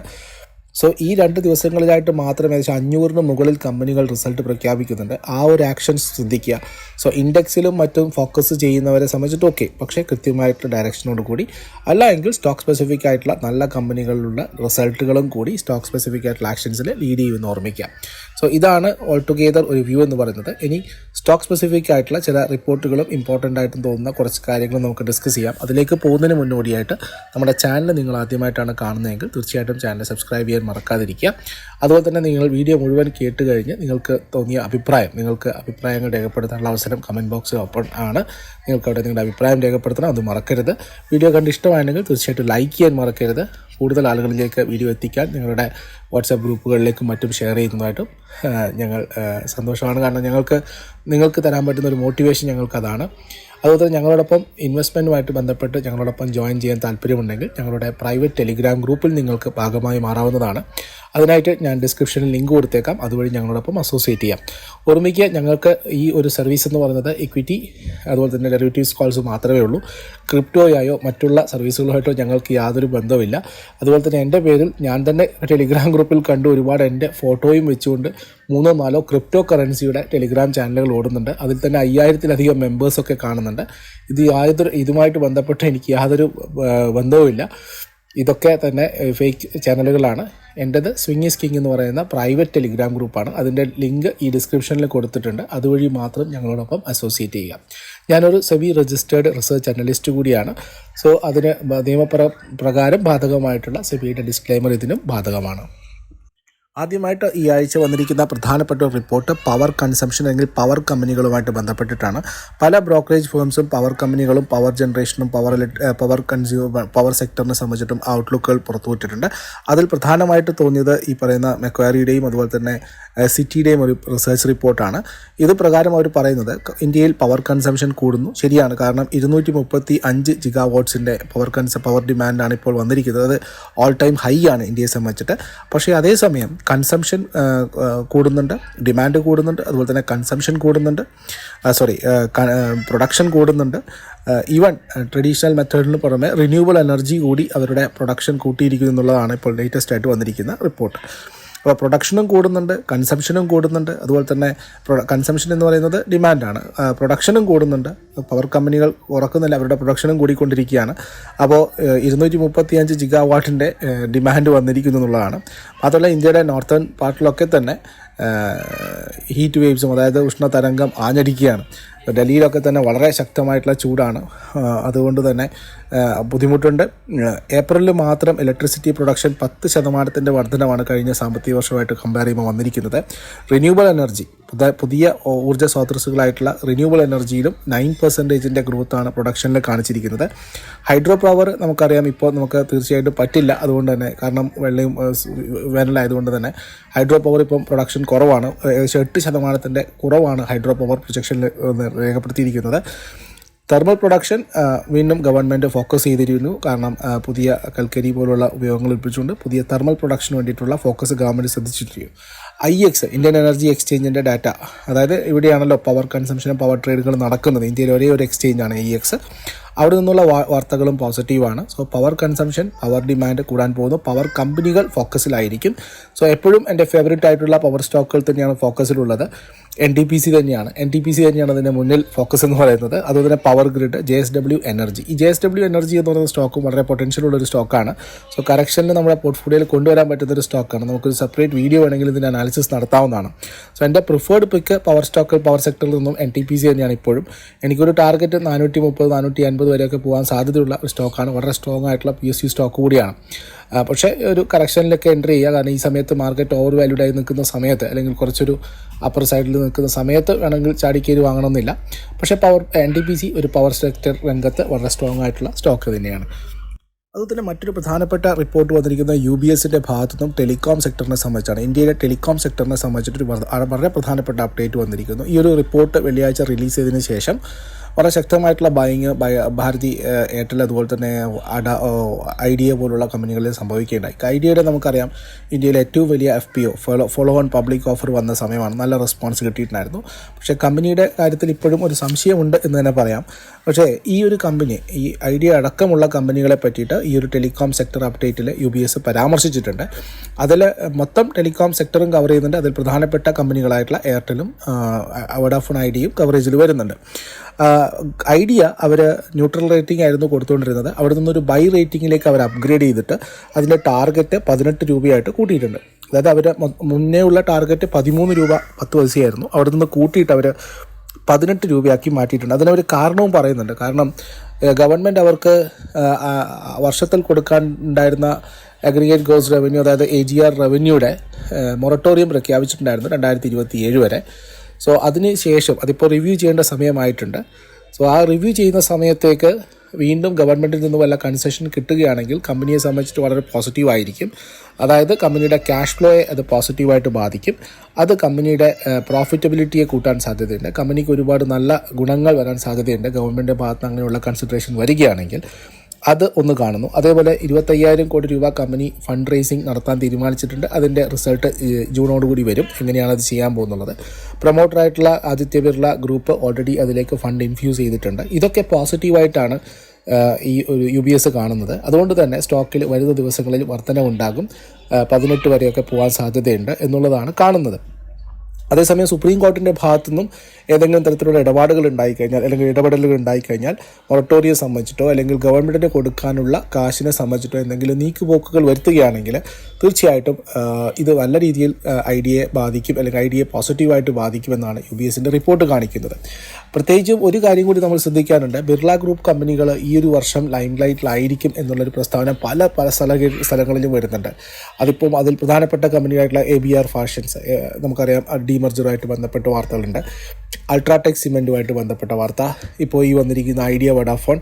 So ഈ രണ്ട് ദിവസങ്ങളിലായിട്ട് മാത്രം ഏകദേശം അഞ്ഞൂറിന് മുകളിൽ കമ്പനികൾ റിസൾട്ട് പ്രഖ്യാപിക്കുന്നുണ്ട്. ആ ഒരു ആക്ഷൻ ശ്രദ്ധിക്കുക. സോ ഇൻഡെക്സിലും മറ്റും ഫോക്കസ് ചെയ്യുന്നവരെ സംബന്ധിച്ചിട്ട് ഓക്കെ പക്ഷേ കൃത്യമായിട്ടുള്ള ഡയറക്ഷനോട് കൂടി. അല്ല എങ്കിൽ സ്റ്റോക്ക് സ്പെസിഫിക് ആയിട്ടുള്ള നല്ല കമ്പനികളിലുള്ള റിസൾട്ടുകളും കൂടി സ്റ്റോക്ക് സ്പെസിഫിക് ആയിട്ടുള്ള ആക്ഷൻസിൽ ലീഡ് ചെയ്യുമെന്ന് ഓർമ്മിക്കാം സോ ഇതാണ് ഓൾ ടുഗെദർ ഒരു വ്യൂ എന്ന് പറയുന്നത്. ഇനി സ്റ്റോക്ക് സ്പെസിഫിക് ആയിട്ടുള്ള ചില റിപ്പോർട്ടുകളും ഇമ്പോർട്ടന്റ് ആയിട്ടും തോന്നുന്ന കുറച്ച് കാര്യങ്ങൾ നമുക്ക് ഡിസ്കസ് ചെയ്യാം. അതിലേക്ക് പോകുന്നതിന് മുന്നോടിയായിട്ട് നമ്മുടെ ചാനൽ നിങ്ങൾ ആദ്യമായിട്ടാണ് കാണുന്നതെങ്കിൽ തീർച്ചയായിട്ടും ചാനൽ സബ്സ്ക്രൈബ് ചെയ്യാൻ മറക്കാതിരിക്കുക. അതുപോലെ തന്നെ നിങ്ങൾ വീഡിയോ മുഴുവൻ കേട്ട് കഴിഞ്ഞ് നിങ്ങൾക്ക് തോന്നിയ അഭിപ്രായം നിങ്ങൾക്ക് അഭിപ്രായങ്ങൾ രേഖപ്പെടുത്താനുള്ള അവസരം കമന്റ് ബോക്സ് ഓപ്പൺ ആണ്. നിങ്ങൾക്ക് അവിടെ നിങ്ങളുടെ അഭിപ്രായം രേഖപ്പെടുത്തണം അത് മറക്കരുത്. വീഡിയോ കണ്ട് ഇഷ്ടമായെങ്കിൽ തീർച്ചയായിട്ടും ലൈക്ക് ചെയ്യാൻ മറക്കരുത്. കൂടുതൽ ആളുകളിലേക്ക് വീഡിയോ എത്തിക്കാൻ നിങ്ങളുടെ വാട്സാപ്പ് ഗ്രൂപ്പുകളിലേക്കും മറ്റും ഷെയർ ചെയ്യുന്നതായിട്ടും ഞങ്ങൾ സന്തോഷമാണ്. കാരണം ഞങ്ങൾക്ക് നിങ്ങൾക്ക് തരാൻ പറ്റുന്ന ഒരു മോട്ടിവേഷൻ ഞങ്ങൾക്കതാണ് അതുപോലെ ഞങ്ങളോടൊപ്പം ഇൻവെസ്റ്റ്മെന്റുമായിട്ട് ബന്ധപ്പെട്ട് ഞങ്ങളോടൊപ്പം ജോയിൻ ചെയ്യാൻ താല്പര്യമുണ്ടെങ്കിൽ ഞങ്ങളുടെ പ്രൈവറ്റ് ടെലിഗ്രാം ഗ്രൂപ്പിൽ നിങ്ങൾക്ക് ഭാഗമായി മാറാവുന്നതാണ്. അതിനായിട്ട് ഞാൻ ഡിസ്ക്രിപ്ഷനിൽ ലിങ്ക് കൊടുത്തേക്കാം. അതുവഴി ഞങ്ങളോടൊപ്പം അസോസിയേറ്റ് ചെയ്യാം. ഓർമ്മിക്കുക ഞങ്ങൾക്ക് ഈ ഒരു സർവീസ് എന്ന് പറയുന്നത് ഇക്വിറ്റി അതുപോലെ തന്നെ ഡെറിവേറ്റീവ്സ് കോൾസ് മാത്രമേ ഉള്ളൂ. ക്രിപ്റ്റോയായോ മറ്റുള്ള സർവീസുകളുമായിട്ടോ ഞങ്ങൾക്ക് യാതൊരു ബന്ധവുമില്ല. അതുപോലെ തന്നെ എന്റെ പേരിൽ ഞാൻ തന്നെ ടെലിഗ്രാം ഗ്രൂപ്പിൽ കണ്ട് ഒരുപാട് എന്റെ ഫോട്ടോയും വെച്ചുകൊണ്ട് മൂന്നോ നാലോ ക്രിപ്റ്റോ കറൻസിയുടെ ടെലിഗ്രാം ചാനലുകൾ ഓടുന്നുണ്ട്. അതിൽ തന്നെ അയ്യായിരത്തിലധികം മെമ്പേഴ്സൊക്കെ കാണുന്നുണ്ട്. ഇത് യാതൊരു ഇതുമായിട്ട് ബന്ധപ്പെട്ട് എനിക്ക് യാതൊരു ബന്ധവുമില്ല ഇതൊക്കെ തന്നെ ഫേക്ക് ചാനലുകളാണ് എന്റെത് സ്വിംഗീസ് കിങ് എന്ന് പറയുന്ന പ്രൈവറ്റ് ടെലിഗ്രാം ഗ്രൂപ്പാണ് അതിന്റെ ലിങ്ക് ഈ ഡിസ്ക്രിപ്ഷനിൽ കൊടുത്തിട്ടുണ്ട്. അതുവഴി മാത്രം ഞങ്ങളോടൊപ്പം അസോസിയേറ്റ് ചെയ്യുക. ഞാനൊരു സെബി രജിസ്റ്റേർഡ് റിസർച്ച് അനലിസ്റ്റ് കൂടിയാണ്. സോ അതിന് നിയമപ്ര പ്രകാരം ബാധകമായിട്ടുള്ള സെബിയുടെ ഡിസ്ക്ലൈമർ ഇതിനും ബാധകമാണ്. ആദ്യമായിട്ട് ഈ ആഴ്ച വന്നിരിക്കുന്ന പ്രധാനപ്പെട്ട റിപ്പോർട്ട് പവർ കൺസംഷൻ അല്ലെങ്കിൽ പവർ കമ്പനികളുമായിട്ട് ബന്ധപ്പെട്ടിട്ടാണ്. പല ബ്രോക്കറേജ് ഫേംസും പവർ കമ്പനികളും പവർ ജനറേഷനും പവർ പവർ കൺസ്യൂമർ പവർ സെക്ടറിനെ സംബന്ധിച്ചിട്ടും ഔട്ട്ലുക്കുകൾ പുറത്തുവിട്ടിട്ടുണ്ട് അതിൽ പ്രധാനമായിട്ട് തോന്നിയത് ഈ പറയുന്ന മെക്വാരിയുടെയും അതുപോലെ തന്നെ സിറ്റിയുടെയും ഒരു റിസർച്ച് റിപ്പോർട്ടാണ്. ഇത് പ്രകാരം അവർ പറയുന്നത് ഇന്ത്യയിൽ പവർ കൺസംഷൻ കൂടുന്നു. ശരിയാണ്. കാരണം ഇരുന്നൂറ്റി മുപ്പത്തി അഞ്ച് ജിഗാ വാട്ട്സിന്റെ പവർ കൺസ പവർ ഡിമാൻഡാണ് ഇപ്പോൾ വന്നിരിക്കുന്നത്. അത് ഓൾ ടൈം ഹൈ ആണ് ഇന്ത്യയെ സംബന്ധിച്ചിട്ട്. പക്ഷേ അതേസമയം കൺസംഷൻ കൂടുന്നുണ്ട് ഡിമാൻഡ് കൂടുന്നുണ്ട് അതുപോലെ തന്നെ കൺസംഷൻ കൂടുന്നുണ്ട് സോറി പ്രൊഡക്ഷൻ കൂടുന്നുണ്ട്. ഈവൻ ട്രഡീഷണൽ മെത്തേഡിന് പുറമെ റിന്യൂവബിൾ എനർജി കൂടി അവരുടെ പ്രൊഡക്ഷൻ കൂട്ടിയിരിക്കുന്നു എന്നുള്ളതാണ് ഇപ്പോൾ ലേറ്റസ്റ്റ് ആയിട്ട് വന്നിരിക്കുന്ന റിപ്പോർട്ട് അപ്പോൾ പ്രൊഡക്ഷനും കൂടുന്നുണ്ട് കൺസംഷനും കൂടുന്നുണ്ട്. അതുപോലെ തന്നെ കൺസംഷൻ എന്ന് പറയുന്നത് ഡിമാൻഡാണ്. പ്രൊഡക്ഷനും കൂടുന്നുണ്ട്. പവർ കമ്പനികൾ ഉറക്കുന്നില്ല അവരുടെ പ്രൊഡക്ഷനും കൂടിക്കൊണ്ടിരിക്കുകയാണ്. അപ്പോൾ ഇരുന്നൂറ്റി മുപ്പത്തി അഞ്ച് ജിഗാ വാട്ടിന്റെ ഡിമാൻഡ് വന്നിരിക്കുന്നു എന്നുള്ളതാണ്. മാത്രമല്ല ഇന്ത്യയുടെ നോർത്തേൺ പാർട്ടിലൊക്കെ തന്നെ ഹീറ്റ് വേവ്സും അതായത് ഉഷ്ണതരംഗം ആഞ്ഞടിക്കുകയാണ്. ഡൽഹിയിലൊക്കെ തന്നെ വളരെ ശക്തമായിട്ടുള്ള ചൂടാണ്. അതുകൊണ്ട് തന്നെ ബുദ്ധിമുട്ടുണ്ട്. ഏപ്രിലിൽ മാത്രം ഇലക്ട്രിസിറ്റി പ്രൊഡക്ഷൻ പത്ത് ശതമാനത്തിന്റെ വർധനമാണ് കഴിഞ്ഞ സാമ്പത്തിക വർഷമായിട്ട് കമ്പയർ ചെയ്യുമ്പോൾ വന്നിരിക്കുന്നത്. റിന്യൂവബിൾ എനർജി പുതിയ ഊർജ സ്രോതസ്സുകളായിട്ടുള്ള റിന്യൂവബിൾ എനർജിയിലും നയൻ പെർസെന്റേജിന്റെ ഗ്രോത്താണ് പ്രൊഡക്ഷനിൽ കാണിച്ചിരിക്കുന്നത്. ഹൈഡ്രോ പവർ നമുക്കറിയാം ഇപ്പോൾ നമുക്ക് തീർച്ചയായിട്ടും പറ്റില്ല അതുകൊണ്ട് തന്നെ കാരണം വെള്ളയും വേനലായതുകൊണ്ട് തന്നെ ഹൈഡ്രോ പവർ ഇപ്പം പ്രൊഡക്ഷൻ കുറവാണ്. ഏകദേശം എട്ട് ശതമാനത്തിന്റെ കുറവാണ് ഹൈഡ്രോ പവർ പ്രൊജക്ഷനിൽ രേഖപ്പെടുത്തിയിരിക്കുന്നത്. തെർമൽ പ്രൊഡക്ഷൻ വീണ്ടും ഗവൺമെന്റ് ഫോക്കസ് ചെയ്തിരുന്നു. കാരണം പുതിയ കൽക്കരി പോലുള്ള ഉപയോഗങ്ങൾ ഉൽപ്പിച്ചുകൊണ്ട് പുതിയ തെർമൽ പ്രൊഡക്ഷന് വേണ്ടിയിട്ടുള്ള ഫോക്കസ് ഗവൺമെന്റ് ശ്രദ്ധിച്ചിരിക്കും ഐ എക്സ് ഇന്ത്യൻ എനർജി എക്സ്ചേഞ്ചിന്റെ ഡാറ്റ അതായത് ഇവിടെയാണല്ലോ പവർ കൺസംഷനും പവർ ട്രേഡുകളും നടക്കുന്നത്. ഇന്ത്യയിലെ ഒരേ ഒരു എക്സ്ചേഞ്ചാണ് ഐ എക്സ് അവിടെ നിന്നുള്ള വാർത്തകളും പോസിറ്റീവാണ് so power consumption power demand കൂടാൻ പോകുന്നു. പവർ കമ്പനികൾ ഫോക്കസിലായിരിക്കും സോ എപ്പോഴും എന്റെ ഫേവറേറ്റ് ആയിട്ടുള്ള പവർ സ്റ്റോക്കുകൾ തന്നെയാണ് ഫോക്കസിലുള്ളത് എൻ ടി പി സി തന്നെയാണ്. എൻ ടി പി സി തന്നെയാണ് അതിന്റെ മുന്നിൽ ഫോക്കസ് എന്ന് പറയുന്നത്. അതുപോലെ തന്നെ power grid J S W energy ഈ ജെ എസ് ഡബ്ല്യു എനർജി എന്ന് പറയുന്ന സ്റ്റോക്കും വളരെ പൊട്ടൻഷ്യൽ ഉള്ള ഒരു സ്റ്റോക്കാണ് സോ കറക്ഷനിൽ നമ്മുടെ പോർട്ട്ഫോളിയോയിൽ കൊണ്ടുവരാൻ പറ്റുന്ന ഒരു സ്റ്റോക്കാണ് നമുക്കൊരു സെപ്പറേറ്റ് വീഡിയോ വേണമെങ്കിൽ ഇതിന്റെ അനാലിസിസ് നടത്താവുന്നതാണ്. സോ എന്റെ preferred pick power stock power സെക്ടറിൽ നിന്നും എൻ ടി പി സി തന്നെയാണ് ഇപ്പോഴും. എനിക്കൊരു ടാർഗറ്റ് നാനൂറ്റി മുപ്പത് നാനൂറ്റി അൻപത് വരെയൊക്കെ പോകാൻ സാധ്യതയുള്ള ഒരു സ്റ്റോക്കാണ് വളരെ സ്ട്രോങ് ആയിട്ടുള്ള പി എസ് സി സ്റ്റോക്ക് കൂടിയാണ്. പക്ഷേ ഒരു കറക്ഷനിലൊക്കെ എൻട്രി ചെയ്യുക. കാരണം ഈ സമയത്ത് മാർക്കറ്റ് ഓവർ വാല്യൂഡ് ആയി നിൽക്കുന്ന സമയത്ത് അല്ലെങ്കിൽ കുറച്ചൊരു അപ്പർ സൈഡിൽ നിൽക്കുന്ന സമയത്ത് വേണമെങ്കിൽ ചാടിക്കേരി വാങ്ങണമെന്നില്ല. പക്ഷേ power N D P C ഒരു പവർ സെക്ടർ രംഗത്ത് വളരെ സ്ട്രോങ് ആയിട്ടുള്ള സ്റ്റോക്ക് തന്നെയാണ്. അതുപോലെ തന്നെ മറ്റൊരു പ്രധാനപ്പെട്ട റിപ്പോർട്ട് വന്നിരിക്കുന്ന യു ബി എസിന്റെ ഭാഗത്തു നിന്നും ടെലികോം സെക്ടറിനെ സംബന്ധിച്ചാണ്. ഇന്ത്യയിലെ ടെലികോം സെക്ടറിനെ സംബന്ധിച്ചിട്ട് ഒരു വളരെ പ്രധാനപ്പെട്ട അപ്ഡേറ്റ് വന്നിരിക്കുന്നു. ഈ ഒരു റിപ്പോർട്ട് വെള്ളിയാഴ്ച റിലീസ് ചെയ്തതിന് ശേഷം വളരെ ശക്തമായിട്ടുള്ള ബൈങ് ഭാരതി എയർടെൽ അതുപോലെ തന്നെ അഡ ഐഡിയ പോലുള്ള കമ്പനികളിൽ സംഭവിക്കുകയുണ്ടായി. ഐഡിയയുടെ നമുക്കറിയാം ഇന്ത്യയിലെ ഏറ്റവും വലിയ F P O follow follow on public offer വന്ന സമയമാണ്. നല്ല റെസ്പോൺസ് കിട്ടിയിട്ടുണ്ടായിരുന്നു. പക്ഷേ കമ്പനിയുടെ കാര്യത്തിൽ ഇപ്പോഴും ഒരു സംശയമുണ്ട് എന്ന് തന്നെ പറയാം. പക്ഷേ ഈ ഒരു കമ്പനി ഈ ഐഡിയ അടക്കമുള്ള കമ്പനികളെ പറ്റിയിട്ട് ഈ ഒരു ടെലികോം സെക്ടർ അപ്ഡേറ്റിൽ യു ബി എസ് പരാമർശിച്ചിട്ടുണ്ട്. അതിൽ മൊത്തം ടെലികോം സെക്ടറും കവർ ചെയ്യുന്നുണ്ട്. അതിൽ പ്രധാനപ്പെട്ട കമ്പനികളായിട്ടുള്ള എയർടെലും വഡാഫോൺ ഐഡിയയും കവറേജിൽ വരുന്നുണ്ട്. ഐഡിയ അവർ ന്യൂട്രൽ റേറ്റിംഗ് ആയിരുന്നു കൊടുത്തുകൊണ്ടിരുന്നത് അവിടെ നിന്നൊരു ബൈ റേറ്റിങ്ങിലേക്ക് അവർ അപ്ഗ്രേഡ് ചെയ്തിട്ട് അതിന്റെ ടാർഗറ്റ് പതിനെട്ട് രൂപയായിട്ട് കൂട്ടിയിട്ടുണ്ട്. അതായത് അവർ മുന്നേ ഉള്ള ടാർഗറ്റ് പതിമൂന്ന് രൂപ പത്ത് പൈസയായിരുന്നു. അവിടെ നിന്ന് കൂട്ടിയിട്ട് അവർ പതിനെട്ട് രൂപയാക്കി മാറ്റിയിട്ടുണ്ട്. അതിനൊരു കാരണവും പറയുന്നുണ്ട്. കാരണം ഗവൺമെന്റ് അവർക്ക് വർഷത്തിൽ കൊടുക്കാൻ ഉണ്ടായിരുന്ന അഗ്രിഗേറ്റ് ഗോസ് റവന്യൂ അതായത് എ ജി ആർ റവന്യൂയുടെ മൊറട്ടോറിയം പ്രഖ്യാപിച്ചിട്ടുണ്ടായിരുന്നു രണ്ടായിരത്തി ഇരുപത്തി ഏഴ് വരെ. സോ അതിന് ശേഷം അതിപ്പോൾ റിവ്യൂ ചെയ്യേണ്ട സമയമായിട്ടുണ്ട്. സോ ആ റിവ്യൂ ചെയ്യുന്ന സമയത്തേക്ക് വീണ്ടും ഗവൺമെന്റിൽ നിന്ന് വല്ല കൺസെഷൻ കിട്ടുകയാണെങ്കിൽ കമ്പനിയെ സംബന്ധിച്ചിട്ട് വളരെ പോസിറ്റീവ് ആയിരിക്കും. അതായത് കമ്പനിയുടെ ക്യാഷ് ഫ്ലോയെ അത് പോസിറ്റീവായിട്ട് ബാധിക്കും. അത് കമ്പനിയുടെ പ്രോഫിറ്റബിലിറ്റിയെ കൂട്ടാൻ സാധ്യതയുണ്ട്. കമ്പനിക്ക് ഒരുപാട് നല്ല ഗുണങ്ങൾ വരാൻ സാധ്യതയുണ്ട്. ഗവൺമെന്റിന്റെ ഭാഗത്ത് അങ്ങനെയുള്ള കൺസിഡറേഷൻ വരികയാണെങ്കിൽ. അത് ഒന്ന് കാണുന്നു. അതേപോലെ ഇരുപത്തയ്യായിരം കോടി രൂപ കമ്പനി ഫണ്ട് റേസിംഗ് നടത്താൻ തീരുമാനിച്ചിട്ടുണ്ട്. അതിന്റെ റിസൾട്ട് ജൂണോടുകൂടി വരും. എങ്ങനെയാണ് അത് ചെയ്യാൻ പോകുന്നുള്ളത് പ്രൊമോട്ടറായിട്ടുള്ള ആദിത്യ ബിർള ഗ്രൂപ്പ് ഓൾറെഡി അതിലേക്ക് ഫണ്ട് ഇൻഫ്യൂസ് ചെയ്തിട്ടുണ്ട്. ഇതൊക്കെ പോസിറ്റീവായിട്ടാണ് ഈ ഒരു യു ബി എസ് കാണുന്നത്. അതുകൊണ്ട് തന്നെ സ്റ്റോക്കിൽ വരുന്ന ദിവസങ്ങളിൽ വർധനവുണ്ടാകും. പതിനെട്ട് വരെയൊക്കെ പോകാൻ സാധ്യതയുണ്ട് എന്നുള്ളതാണ് കാണുന്നത്. അതേസമയം സുപ്രീം കോർട്ടിന്റെ ഭാഗത്തു നിന്നും ഏതെങ്കിലും തരത്തിലുള്ള ഇടപാടുകൾ ഉണ്ടായിക്കഴിഞ്ഞാൽ അല്ലെങ്കിൽ ഇടപെടലുകൾ ഉണ്ടായിക്കഴിഞ്ഞാൽ മൊറട്ടോറിയം സംബന്ധിച്ചിട്ടോ അല്ലെങ്കിൽ ഗവൺമെന്റിന് കൊടുക്കാനുള്ള കാശിനെ സംബന്ധിച്ചിട്ടോ എന്തെങ്കിലും നീക്കുപോക്കുകൾ വരുത്തുകയാണെങ്കിൽ തീർച്ചയായിട്ടും ഇത് നല്ല രീതിയിൽ ഐ ഡിയെ ബാധിക്കും അല്ലെങ്കിൽ ഐ ഡിയെ പോസിറ്റീവായിട്ട് ബാധിക്കുമെന്നാണ് യു ബി എസിന്റെ റിപ്പോർട്ട് കാണിക്കുന്നത്. പ്രത്യേകിച്ചും ഒരു കാര്യം കൂടി നമ്മൾ ശ്രദ്ധിക്കാനുണ്ട്. ബിർള ഗ്രൂപ്പ് കമ്പനികൾ ഈ ഒരു വർഷം ലൈം ലൈറ്റിലായിരിക്കും എന്നുള്ളൊരു പ്രസ്താവന പല പല സ്ഥല സ്ഥലങ്ങളിലും വരുന്നുണ്ട്. അതിപ്പം അതിൽ പ്രധാനപ്പെട്ട കമ്പനിയായിട്ടുള്ള എ ബി ആർ ഫാഷൻസ് നമുക്കറിയാം ഡീമർജറുമായിട്ട് ബന്ധപ്പെട്ട വാർത്തകളുണ്ട്. അൾട്രാടെക് സിമെന്റുമായിട്ട് ബന്ധപ്പെട്ട വാർത്ത. ഇപ്പോൾ ഈ വന്നിരിക്കുന്ന Idea Vodafone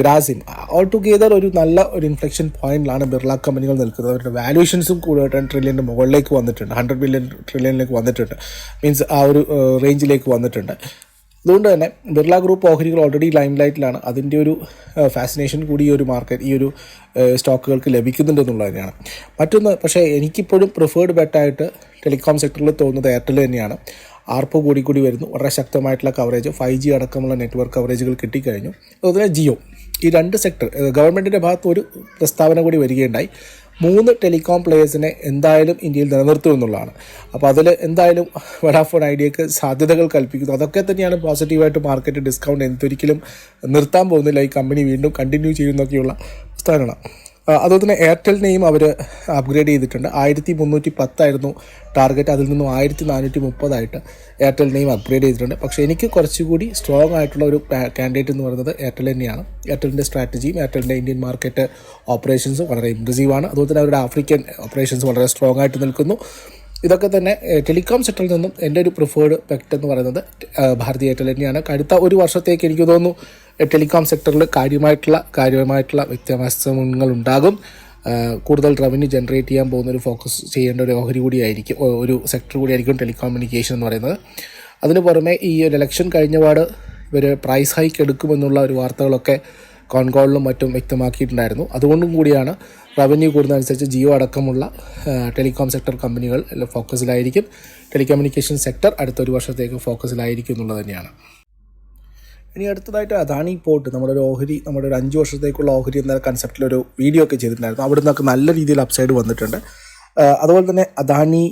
Grasim all together ഒരു നല്ല ഒരു ഇൻഫ്ലക്ഷൻ പോയിന്റിലാണ് ബിർള കമ്പനികൾ നിൽക്കുന്നത്. അവരുടെ വാല്യൂഷൻസും ടെൻ ട്രില്യന്റെ മുകളിലേക്ക് വന്നിട്ടുണ്ട്. ഹൺഡ്രഡ് ബില്യൺ ട്രില്യണിലേക്ക് വന്നിട്ടുണ്ട്. മീൻസ് ആ ഒരു റേഞ്ചിലേക്ക് വന്നിട്ടുണ്ട്. അതുകൊണ്ട് തന്നെ ബിർള ഗ്രൂപ്പ് ഓഹരികൾ ഓൾറെഡി ലൈം ലൈറ്റിലാണ് അതിന്റെ ഒരു ഫാസിനേഷൻ കൂടി ഈ ഒരു മാർക്കറ്റ് ഈ ഒരു സ്റ്റോക്കുകൾക്ക് ലഭിക്കുന്നുണ്ട് എന്നുള്ളത് തന്നെയാണ്. മറ്റൊന്ന് പക്ഷേ എനിക്കിപ്പോഴും പ്രിഫേർഡ് ബെറ്റായിട്ട് ടെലികോം സെക്ടറിൽ തോന്നുന്നത് എയർടെൽ തന്നെയാണ്. ആർപ്പ് കൂടി കൂടി വരുന്നു. വളരെ ശക്തമായിട്ടുള്ള കവറേജ് ഫൈവ് ജി അടക്കമുള്ള നെറ്റ്വർക്ക് കവറേജുകൾ കിട്ടിക്കഴിഞ്ഞു. അതുപോലെ ജിയോ ഈ രണ്ട് സെക്ടർ ഗവൺമെന്റിന്റെ ഭാഗത്ത് ഒരു പ്രസ്താവന കൂടി വരികയുണ്ടായി. മൂന്ന് ടെലികോം പ്ലേയേഴ്സിനെ എന്തായാലും ഇന്ത്യയിൽ നിലനിർത്തും എന്നുള്ളതാണ്. അപ്പോൾ അതിൽ എന്തായാലും വഡാഫോൺ ഐഡിയക്ക് സാധ്യതകൾ കൽപ്പിക്കുന്നു. അതൊക്കെ തന്നെയാണ് പോസിറ്റീവായിട്ട് മാർക്കറ്റ് ഡിസ്കൗണ്ട് എന്തൊരിക്കലും നിർത്താൻ പോകുന്നില്ല. ഈ കമ്പനി വീണ്ടും കണ്ടിന്യൂ ചെയ്യുന്നൊക്കെയുള്ള സ്ഥാനമാണ് അതുപോലെ തന്നെ എയർടെലിനെയും അവർ അപ്ഗ്രേഡ് ചെയ്തിട്ടുണ്ട്. ആയിരത്തി മുന്നൂറ്റി പത്തായിരുന്നു ടാർഗറ്റ് അതിൽ നിന്നും ആയിരത്തി നാനൂറ്റി മുപ്പതായിട്ട് എയർടെലിനെയും അപ്ഗ്രേഡ് ചെയ്തിട്ടുണ്ട്. പക്ഷേ എനിക്ക് കുറച്ചുകൂടി സ്ട്രോങ് ആയിട്ടുള്ള ഒരു കാൻഡിഡേറ്റ് എന്ന് പറയുന്നത് എയർടെൽ തന്നെയാണ്. എയർടെലിന്റെ സ്ട്രാറ്റജിയും എയർടെലിന്റെ ഇന്ത്യൻ മാർക്കറ്റ് ഓപ്പറേഷൻസും വളരെ ഇംപ്രസീവാണ് അതുപോലെ തന്നെ അവരുടെ ആഫ്രിക്കൻ ഓപ്പറേഷൻസ് വളരെ സ്ട്രോങ് ആയിട്ട് നിൽക്കുന്നു. ഇതൊക്കെ തന്നെ ടെലികോം സെക്ടറിൽ നിന്നും എന്റെ ഒരു പ്രിഫേർഡ് പെക്റ്റ് എന്ന് പറയുന്നത് ഭാരതീയ ഭാരതി എയർടെൽ തന്നെയാണ്. അടുത്ത ഒരു വർഷത്തേക്ക് എനിക്ക് തോന്നുന്നു ടെലികോം സെക്ടറിൽ കാര്യമായിട്ടുള്ള കാര്യമായിട്ടുള്ള വ്യത്യാസങ്ങൾ ഉണ്ടാകും കൂടുതൽ റവന്യൂ ജനറേറ്റ് ചെയ്യാൻ പോകുന്ന ഒരു ഫോക്കസ് ചെയ്യേണ്ട ഒരു ഓഹരി കൂടിയായിരിക്കും ഒരു സെക്ടർ കൂടിയായിരിക്കും ടെലികമ്മ്യൂണിക്കേഷൻ എന്ന് പറയുന്നത്. അതിന് പുറമെ ഈ ഒരു ഇലക്ഷൻ കഴിഞ്ഞപാട് ഇവർ പ്രൈസ് ഹൈക്ക് എടുക്കുമെന്നുള്ള ഒരു വാർത്തകളൊക്കെ കോൺകോളിലും മറ്റും വ്യക്തമാക്കിയിട്ടുണ്ടായിരുന്നു. അതുകൊണ്ടും കൂടിയാണ് റവന്യൂ കൂടുന്നതനുസരിച്ച് ജിയോ അടക്കമുള്ള ടെലികോം സെക്ടർ കമ്പനികൾ ഫോക്കസിലായിരിക്കും ടെലികമ്മ്യൂണിക്കേഷൻ സെക്ടർ അടുത്തൊരു വർഷത്തേക്ക് ഫോക്കസിലായിരിക്കും എന്നുള്ളത് തന്നെയാണ്. ഇനി അടുത്തതായിട്ട് അദാനി പോർട്ട് നമ്മുടെ ഒരു ഓഹരി നമ്മുടെ ഒരു അഞ്ച് വർഷത്തേക്കുള്ള ഓഹരി എന്ന കൺസെപ്റ്റിൽ ഒരു വീഡിയോ ഒക്കെ ചെയ്തിട്ടുണ്ടായിരുന്നു. അവിടെ നിന്നൊക്കെ നല്ല രീതിയിൽ അപ്സൈഡ് വന്നിട്ടുണ്ട്. അതുപോലെ തന്നെ അദാനി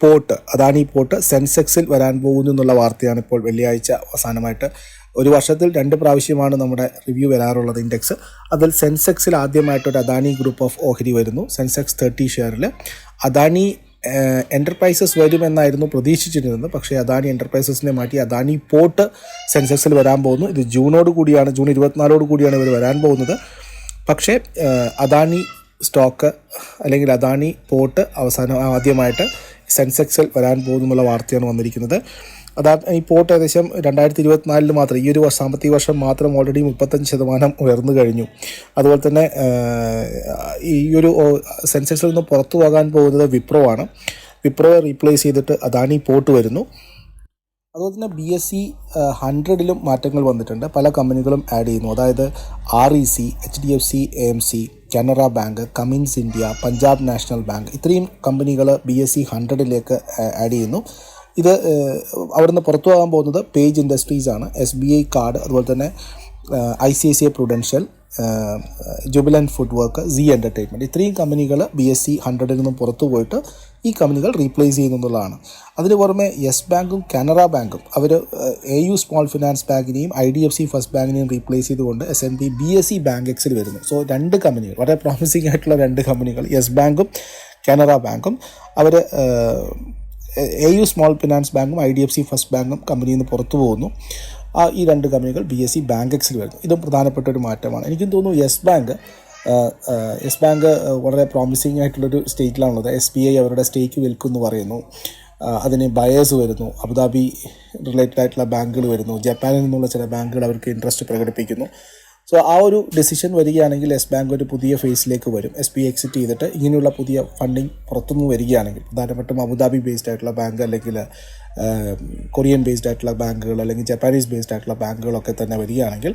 പോർട്ട് അദാനി പോർട്ട് സെൻസെക്സിൽ വരാൻ പോകുന്നു എന്നുള്ള വാർത്തയാണ് ഇപ്പോൾ വെള്ളിയാഴ്ച അവസാനമായിട്ട്. ഒരു വർഷത്തിൽ രണ്ട് പ്രാവശ്യമാണ് നമ്മുടെ റിവ്യൂ വരാറുള്ളത് ഇൻഡെക്സ് അതിൽ സെൻസെക്സിൽ ആദ്യമായിട്ട് ഒരു അദാനി ഗ്രൂപ്പ് ഓഫ് ഓഹരി വരുന്നു സെൻസെക്സ് തേർട്ടി ഷെയറിൽ അദാനി എന്റർപ്രൈസസ് വരുമെന്നായിരുന്നു പ്രതീക്ഷിച്ചിരുന്നത്. പക്ഷേ അദാനി എന്റർപ്രൈസസിനെ മാറ്റി അദാനി പോർട്ട് സെൻസെക്സിൽ വരാൻ പോകുന്നു. ഇത് ജൂണോട് കൂടിയാണ് ജൂൺ ഇരുപത്തിനാലോട് കൂടിയാണ് ഇവർ വരാൻ പോകുന്നത്. പക്ഷേ അദാനി സ്റ്റോക്ക് അല്ലെങ്കിൽ അദാനി പോർട്ട് അവസാനം ആദ്യമായിട്ട് സെൻസെക്സിൽ വരാൻ പോകുന്നുള്ള വാർത്തയാണ് വന്നിരിക്കുന്നത്. അതാ ഈ പോർട്ട് ഏകദേശം രണ്ടായിരത്തി ഇരുപത്തിനാലിൽ മാത്രം ഈ ഒരു സാമ്പത്തിക വർഷം മാത്രം ഓൾറെഡി മുപ്പത്തഞ്ച് ശതമാനം ഉയർന്നു കഴിഞ്ഞു. അതുപോലെ തന്നെ ഈ ഒരു സെൻസസിൽ നിന്ന് പുറത്തു പോകാൻ പോകുന്നത് വിപ്രോ ആണ് വിപ്രോയെ റീപ്ലേസ് ചെയ്തിട്ട് അദാനി പോട്ട് വരുന്നു. അതുപോലെ തന്നെ ബി എസ് സി ഹൺഡ്രഡിലും മാറ്റങ്ങൾ വന്നിട്ടുണ്ട്. പല കമ്പനികളും ആഡ് ചെയ്യുന്നു. അതായത് R E C H D F C A M C Canara bank Cummins India Punjab national bank ഇത്രയും കമ്പനികൾ ബി എസ് സി ഹൺഡ്രഡിലേക്ക് ആഡ് ചെയ്യുന്നു. ഇത് അവിടുന്ന് പുറത്തു പോകാൻ പോകുന്നത് പേജ് ഇൻഡസ്ട്രീസ് ആണ്. എസ് ബി ഐ കാർഡ് അതുപോലെ തന്നെ I C I C I prudential Jubilant food work Zee entertainment ഇത്രയും കമ്പനികൾ ബി എസ് സി ഹൺഡ്രഡിൽ നിന്നും പുറത്തു പോയിട്ട് ഈ കമ്പനികൾ റീപ്ലേസ് ചെയ്യുന്നു എന്നുള്ളതാണ്. അതിന് പുറമെ യെസ് ബാങ്കും കാനറ ബാങ്കും അവർ A U small finance ബാങ്കിനെയും I D F C first ബാങ്കിനെയും replace ചെയ്തുകൊണ്ട് S N B B S C bank എക്സിൽ വരുന്നു. സോ രണ്ട് കമ്പനികൾ വളരെ പ്രോമിസിംഗ് ആയിട്ടുള്ള രണ്ട് കമ്പനികൾ യെസ് ബാങ്കും കാനറ ബാങ്കും അവർ എ യു സ്മോൾ ഫിനാൻസ് ബാങ്കും I D F C first ബാങ്കും കമ്പനിയിൽ നിന്ന് പുറത്തു പോകുന്നു. ഈ രണ്ട് കമ്പനികൾ ബി എസ് സി ബാങ്ക് എക്സിൽ വരുന്നു. ഇതും പ്രധാനപ്പെട്ട ഒരു മാറ്റമാണ്. എനിക്കും തോന്നുന്നു യെസ് ബാങ്ക് യെസ് ബാങ്ക് വളരെ പ്രോമിസിങ് ആയിട്ടുള്ളൊരു സ്റ്റേറ്റിലാണുള്ളത്. എസ് ബി ഐ അവരുടെ സ്റ്റേക്ക് വിൽക്കുമെന്ന് പറയുന്നു. അതിന് ബയേഴ്സ് വരുന്നു. അബുദാബി റിലേറ്റഡ് ആയിട്ടുള്ള ബാങ്കുകൾ വരുന്നു. ജപ്പാനിൽ നിന്നുള്ള ചില ബാങ്കുകൾ അവർക്ക് ഇൻട്രസ്റ്റ് പ്രകടിപ്പിക്കുന്നു. സോ ആ ഒരു ഡിസിഷൻ വരികയാണെങ്കിൽ യെസ് ബാങ്ക് ഒരു പുതിയ ഫേസിലേക്ക് വരും. എസ് ബി എക്സിറ്റ് ചെയ്തിട്ട് ഇങ്ങനെയുള്ള പുതിയ ഫണ്ടിങ് പുറത്തുനിന്ന് വരികയാണെങ്കിൽ പ്രധാനപ്പെട്ടും അബുദാബി ബേസ്ഡ് ആയിട്ടുള്ള ബാങ്ക് അല്ലെങ്കിൽ കൊറിയൻ ബേസ്ഡ് ആയിട്ടുള്ള ബാങ്കുകൾ അല്ലെങ്കിൽ ജപ്പാനീസ് ബേസ്ഡ് ആയിട്ടുള്ള ബാങ്കുകളൊക്കെ തന്നെ വരികയാണെങ്കിൽ